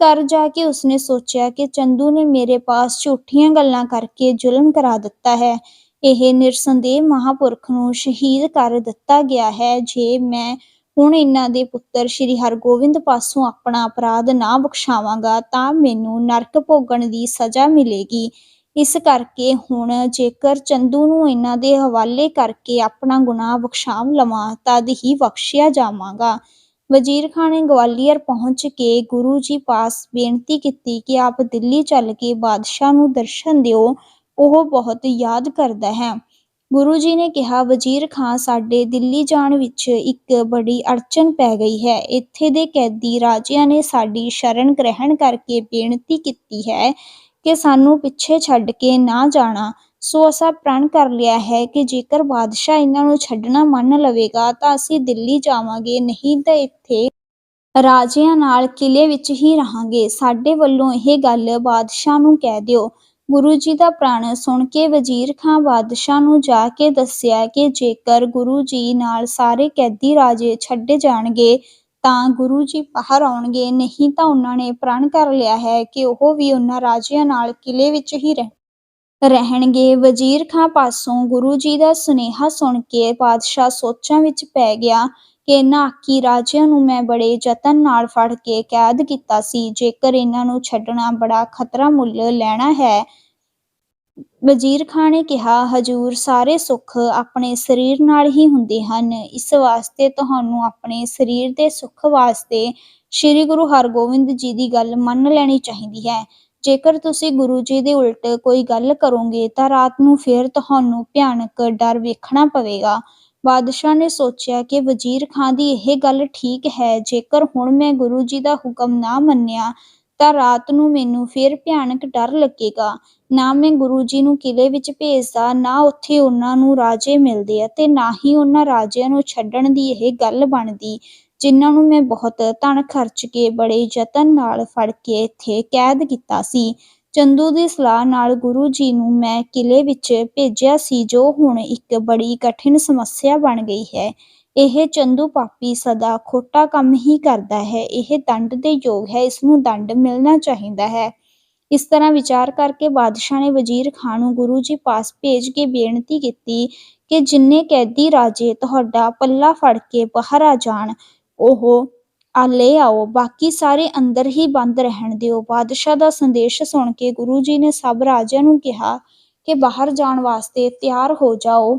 ਘਰ ਜਾ ਕੇ ਉਸਨੇ ਸੋਚਿਆ ਕਿ ਚੰਦੂ ਨੇ ਮੇਰੇ ਪਾਸ ਝੂਠੀਆਂ ਗੱਲਾਂ ਕਰਕੇ ਜ਼ੁਲਮ ਕਰਾ ਦਿੱਤਾ ਹੈ। ਇਹ ਨਿਰਸੰਦੇਹ ਮਹਾਪੁਰਖ ਨੂੰ ਸ਼ਹੀਦ ਕਰ ਦਿੱਤਾ ਗਿਆ ਹੈ। ਜੇ ਮੈਂ ਹੁਣ ਇਹਨਾਂ ਦੇ ਪੁੱਤਰ ਸ੍ਰੀ ਹਰਗੋਬਿੰਦ ਪਾਸੋਂ ਆਪਣਾ ਅਪਰਾਧ ਨਾ ਬਖਸ਼ਾਵਾਂਗਾ, ਤਾਂ ਮੈਨੂੰ ਨਰਕ ਭੋਗਣ ਦੀ ਸਜ਼ਾ ਮਿਲੇਗੀ। ਇਸ ਕਰਕੇ ਹੁਣ ਜੇਕਰ ਚੰਦੂ ਨੂੰ ਇਹਨਾਂ ਦੇ ਹਵਾਲੇ ਕਰਕੇ ਆਪਣਾ ਗੁਨਾਹ ਬਖਸ਼ਾਵ ਲਵਾਂ, ਤਦ ਹੀ ਬਖਸ਼ਿਆ ਜਾਵਾਂਗਾ। ਵਜ਼ੀਰ ਖਾਨ ਨੇ ਗਵਾਲੀਅਰ ਪਹੁੰਚ ਕੇ ਗੁਰੂ ਜੀ ਪਾਸ ਬੇਨਤੀ ਕੀਤੀ ਕਿ ਆਪ ਦਿੱਲੀ ਚੱਲ ਕੇ ਬਾਦਸ਼ਾਹ ਨੂੰ ਦਰਸ਼ਨ ਦਿਓ, ਉਹ ਬਹੁਤ ਯਾਦ ਕਰਦਾ ਹੈ। ਗੁਰੂ ਜੀ ਨੇ ਕਿਹਾ, ਵਜ਼ੀਰ ਖਾਂ, ਸਾਡੇ ਦਿੱਲੀ ਜਾਣ ਵਿੱਚ ਇੱਕ ਬੜੀ ਅੜਚਨ ਪੈ ਗਈ ਹੈ। ਇੱਥੇ ਦੇ ਕੈਦੀ ਰਾਜਿਆਂ ਨੇ ਸਾਡੀ ਸ਼ਰਨ ਗ੍ਰਹਿਣ ਕਰਕੇ ਬੇਨਤੀ ਕੀਤੀ ਹੈ ਕਿ ਸਾਨੂੰ ਪਿੱਛੇ ਛੱਡ ਕੇ ਨਾ ਜਾਣਾ। ਸੋ ਅਸਾਂ ਪ੍ਰਣ ਕਰ ਲਿਆ ਹੈ ਕਿ ਜੇਕਰ ਬਾਦਸ਼ਾਹ ਇਹਨਾਂ ਨੂੰ ਛੱਡਣਾ ਮੰਨ ਲਵੇਗਾ, ਤਾਂ ਅਸੀਂ ਦਿੱਲੀ ਜਾਵਾਂਗੇ, ਨਹੀਂ ਤਾਂ ਇੱਥੇ ਰਾਜਿਆਂ ਨਾਲ ਕਿਲੇ ਵਿੱਚ ਹੀ ਰਹਾਂਗੇ। ਸਾਡੇ ਵੱਲੋਂ ਇਹ ਗੱਲ ਬਾਦਸ਼ਾਹ ਨੂੰ ਕਹਿ ਦਿਓ। ਗੁਰੂ ਜੀ ਦਾ ਪ੍ਰਣ ਸੁਣ ਕੇ ਵਜ਼ੀਰ ਖਾਂ ਬਾਦਸ਼ਾਹ ਨੂੰ ਜਾ ਕੇ ਦੱਸਿਆ ਕਿ ਜੇਕਰ ਗੁਰੂ ਜੀ ਨਾਲ ਸਾਰੇ ਕੈਦੀ ਰਾਜੇ ਛੱਡੇ ਜਾਣਗੇ ਤਾਂ ਗੁਰੂ ਜੀ ਬਾਹਰ ਆਉਣਗੇ, ਨਹੀਂ ਤਾਂ ਉਹਨਾਂ ਨੇ ਪ੍ਰਣ ਕਰ ਲਿਆ ਹੈ ਕਿ ਉਹ ਵੀ ਉਹਨਾਂ ਰਾਜਿਆਂ ਨਾਲ ਕਿਲੇ ਵਿੱਚ ਹੀ ਰਹਿ, ਰਹਿਣਗੇ। ਵਜ਼ੀਰ ਖਾਂ ਪਾਸੋਂ ਗੁਰੂ ਜੀ ਦਾ ਸੁਨੇਹਾ ਸੁਣ ਕੇ ਬਾਦਸ਼ਾਹ ਸੋਚਾਂ ਵਿੱਚ ਪੈ ਗਿਆ ਕਿ ਇਹਨਾਂ ਆਕੀ ਰਾਜਿਆਂ ਨੂੰ ਮੈਂ ਬੜੇ ਯਤਨ ਨਾਲ ਫੜ ਕੇ ਕੈਦ ਕੀਤਾ ਸੀ। ਜੇਕਰ ਇਹਨਾਂ ਨੂੰ ਛੱਡਣਾ ਬੜਾ ਖਤਰਾ ਮੁੱਲ ਲੈਣਾ ਹੈ ਵਜ਼ੀਰ ਖਾਨ ਨੇ ਕਿਹਾ, ਹਜੂਰ ਸਾਰੇ ਸੁੱਖ ਆਪਣੇ ਸਰੀਰ ਨਾਲ ਹੀ ਹੁੰਦੇ ਹਨ। ਇਸ ਵਾਸਤੇ ਤੁਹਾਨੂੰ ਆਪਣੇ ਸਰੀਰ ਦੇ ਸੁੱਖ ਵਾਸਤੇ ਸ੍ਰੀ ਗੁਰੂ ਹਰਗੋਬਿੰਦ ਜੀ ਦੀ ਗੱਲ ਮੰਨ ਲੈਣੀ ਚਾਹੀਦੀ ਹੈ। ਜੇਕਰ ਤੁਸੀਂ ਗੁਰੂ ਜੀ ਦੇ ਉਲਟ ਕੋਈ ਗੱਲ ਕਰੋਗੇ, ਤਾਂ ਰਾਤ ਨੂੰ ਫਿਰ ਤੁਹਾਨੂੰ ਭਿਆਨਕ ਡਰ ਵੇਖਣਾ ਪਵੇਗਾ। ਬਾਦਸ਼ਾਹ ਨੇ ਸੋਚਿਆ ਕਿ ਵਜ਼ੀਰ ਖਾਂ ਦੀ ਇਹ ਗੱਲ ਠੀਕ ਹੈ, ਜੇਕਰ ਹੁਣ ਮੈਂ ਗੁਰੂ ਜੀ ਦਾ ਹੁਕਮ ਨਾ ਮੰਨਿਆ ਤਾਂ ਰਾਤ ਨੂੰ ਮੈਨੂੰ ਫਿਰ ਭਿਆਨਕ ਡਰ ਲੱਗੇਗਾ। ਨਾ ਮੈਂ ਗੁਰੂ ਜੀ ਨੂੰ ਕਿਲੇ ਵਿੱਚ ਭੇਜਦਾ, ਨਾ ਉੱਥੇ ਉਹਨਾਂ ਨੂੰ ਰਾਜੇ ਮਿਲਦੇ ਅਤੇ ਨਾ ਹੀ ਉਹਨਾਂ ਰਾਜਿਆਂ ਨੂੰ ਛੱਡਣ ਦੀ ਇਹ ਗੱਲ ਬਣਦੀ, ਜਿਨ੍ਹਾਂ ਨੂੰ ਮੈਂ ਬਹੁਤ ਧਨ ਖਰਚ ਕੇ ਬੜੇ ਯਤਨ ਨਾਲ ਫੜ ਕੇ ਇੱਥੇ ਕੈਦ ਕੀਤਾ ਸੀ। ਚੰਦੂ ਦੀ ਸਲਾਹ ਨਾਲ ਗੁਰੂ ਜੀ ਨੂੰ ਮੈਂ ਕਿਲੇ ਵਿੱਚ ਭੇਜਿਆ ਸੀ, ਜੋ ਹੁਣ ਇੱਕ ਬੜੀ ਕਠਿਨ ਸਮੱਸਿਆ ਬਣ ਗਈ ਹੈ। ਇਹ ਚੰਦੂ ਪਾਪੀ ਸਦਾ ਖੋਟਾ ਕੰਮ ਹੀ ਕਰਦਾ ਹੈ। ਇਹ ਦੰਡ ਦੇ ਯੋਗ ਹੈ। ਇਸ ਨੂੰ ਦੰਡ ਮਿਲਣਾ ਚਾਹੀਦਾ ਹੈ। ਇਸ ਤਰ੍ਹਾਂ ਵਿਚਾਰ ਕਰਕੇ ਬਾਦਸ਼ਾਹ ਨੇ ਵਜ਼ੀਰ ਖਾਨ ਨੂੰ ਗੁਰੂ ਜੀ ਪਾਸ ਭੇਜ ਕੇ ਬੇਨਤੀ ਕੀਤੀ ਕਿ ਜਿੰਨੇ ਕੈਦੀ ਰਾਜੇ ਤੁਹਾਡਾ ਪੱਲਾ ਫੜ ਕੇ ਬਾਹਰ ਆ ਜਾਣ, ਉਹ ਆ ਲੈ ਆਓ। ਬਾਕੀ ਸਾਰੇ ਅੰਦਰ ਹੀ ਬੰਦ ਰਹਿਣ ਦਿਓ। ਬਾਦਸ਼ਾਹ ਦਾ ਸੰਦੇਸ਼ ਸੁਣ ਕੇ ਗੁਰੂ ਜੀ ਨੇ ਸਭ ਰਾਜਿਆਂ ਨੂੰ ਕਿਹਾ ਕਿ ਬਾਹਰ ਜਾਣ ਵਾਸਤੇ ਤਿਆਰ ਹੋ ਜਾਓ।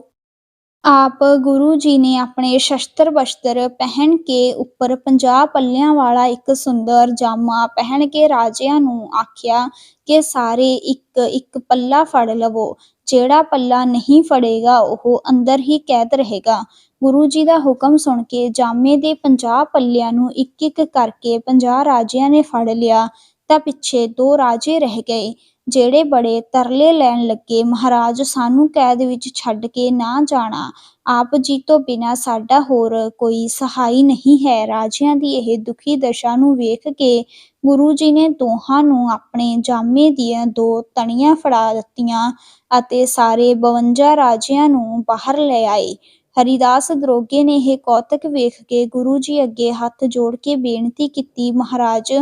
ਆਪ ਗੁਰੂ ਜੀ ਨੇ ਆਪਣੇ ਸ਼ਸਤਰ ਬਸਤਰ ਪਹਿਨ ਕੇ ਉੱਪਰ 50 ਪੱਲਿਆਂ ਵਾਲਾ ਇੱਕ ਸੁੰਦਰ ਜਾਮਾ ਪਹਿਨ ਕੇ ਰਾਜਿਆਂ ਨੂੰ ਆਖਿਆ ਕਿ ਸਾਰੇ ਇੱਕ ਇੱਕ ਪੱਲਾ ਫੜ ਲਵੋ, ਜਿਹੜਾ ਪੱਲਾ ਨਹੀਂ ਫੜੇਗਾ ਉਹ ਅੰਦਰ ਹੀ ਕੈਦ ਰਹੇਗਾ। ਗੁਰੂ ਜੀ ਦਾ ਹੁਕਮ ਸੁਣ ਕੇ ਜਾਮੇ ਦੇ 50 ਪੱਲਿਆਂ ਨੂੰ ਇੱਕ ਇੱਕ ਕਰਕੇ 50 ਰਾਜਿਆਂ ਨੇ ਫੜ ਲਿਆ। ਤਾਂ ਪਿੱਛੇ ਦੋ ਰਾਜੇ ਰਹਿ ਗਏ। ਜਿਹੜੇ ਬੜੇ ਤਰਲੇ ਲੈਣ ਲੱਗੇ, ਮਹਾਰਾਜ, ਸਾਨੂੰ ਕੈਦ ਵਿੱਚ ਛੱਡ ਕੇ ਨਾ ਜਾਣਾ। ਆਪ ਜੀ ਤੋਂ ਬਿਨਾਂ ਸਾਡਾ ਹੋਰ ਕੋਈ ਸਹਾਈ ਨਹੀਂ ਹੈ। ਰਾਜਿਆਂ ਦੀ ਇਹ ਦੁਖੀ ਦਸ਼ਾ ਨੂੰ ਵੇਖ ਕੇ ਗੁਰੂ ਜੀ ਨੇ ਦੋਹਾਂ ਨੂੰ ਆਪਣੇ ਜਾਮੇ ਦੀਆਂ ਦੋ ਤਣੀਆਂ ਫੜਾ ਦਿੱਤੀਆਂ ਅਤੇ ਸਾਰੇ 52 ਰਾਜਿਆਂ ਨੂੰ ਬਾਹਰ ਲੈ ਆਏ। ਹਰੀਦਾਸ ਦਰੋਗੇ ਨੇ ਇਹ ਕੌਤਕ ਵੇਖ ਕੇ ਗੁਰੂ ਜੀ ਅੱਗੇ ਹੱਥ ਜੋੜ ਕੇ ਬੇਨਤੀ ਕੀਤੀ, ਮਹਾਰਾਜ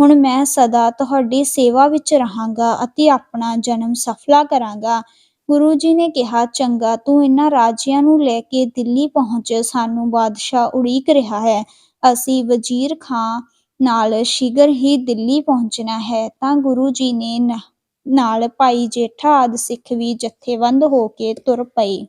ਹੁਣ ਮੈਂ ਸਦਾ ਤੁਹਾਡੀ ਸੇਵਾ ਵਿੱਚ ਰਹਾਂਗਾ ਅਤੇ ਆਪਣਾ ਜਨਮ ਸਫਲਾ ਕਰਾਂਗਾ। ਗੁਰੂ ਜੀ ਨੇ ਕਿਹਾ, ਚੰਗਾ, ਤੂੰ ਇਹਨਾਂ ਰਾਜਿਆਂ ਨੂੰ ਲੈ ਕੇ ਦਿੱਲੀ ਪਹੁੰਚ। ਸਾਨੂੰ ਬਾਦਸ਼ਾਹ ਉਡੀਕ ਰਿਹਾ ਹੈ। ਅਸੀਂ ਵਜ਼ੀਰ ਖਾਂ ਨਾਲ ਸ਼ੀਘਰ ਹੀ ਦਿੱਲੀ ਪਹੁੰਚਣਾ ਹੈ। ਤਾਂ ਗੁਰੂ ਜੀ ਨੇ, ਨਾਲ ਭਾਈ ਜੇਠਾ ਆਦਿ ਸਿੱਖ ਵੀ ਜਥੇਬੰਦ ਹੋ ਕੇ ਤੁਰ ਪਏ।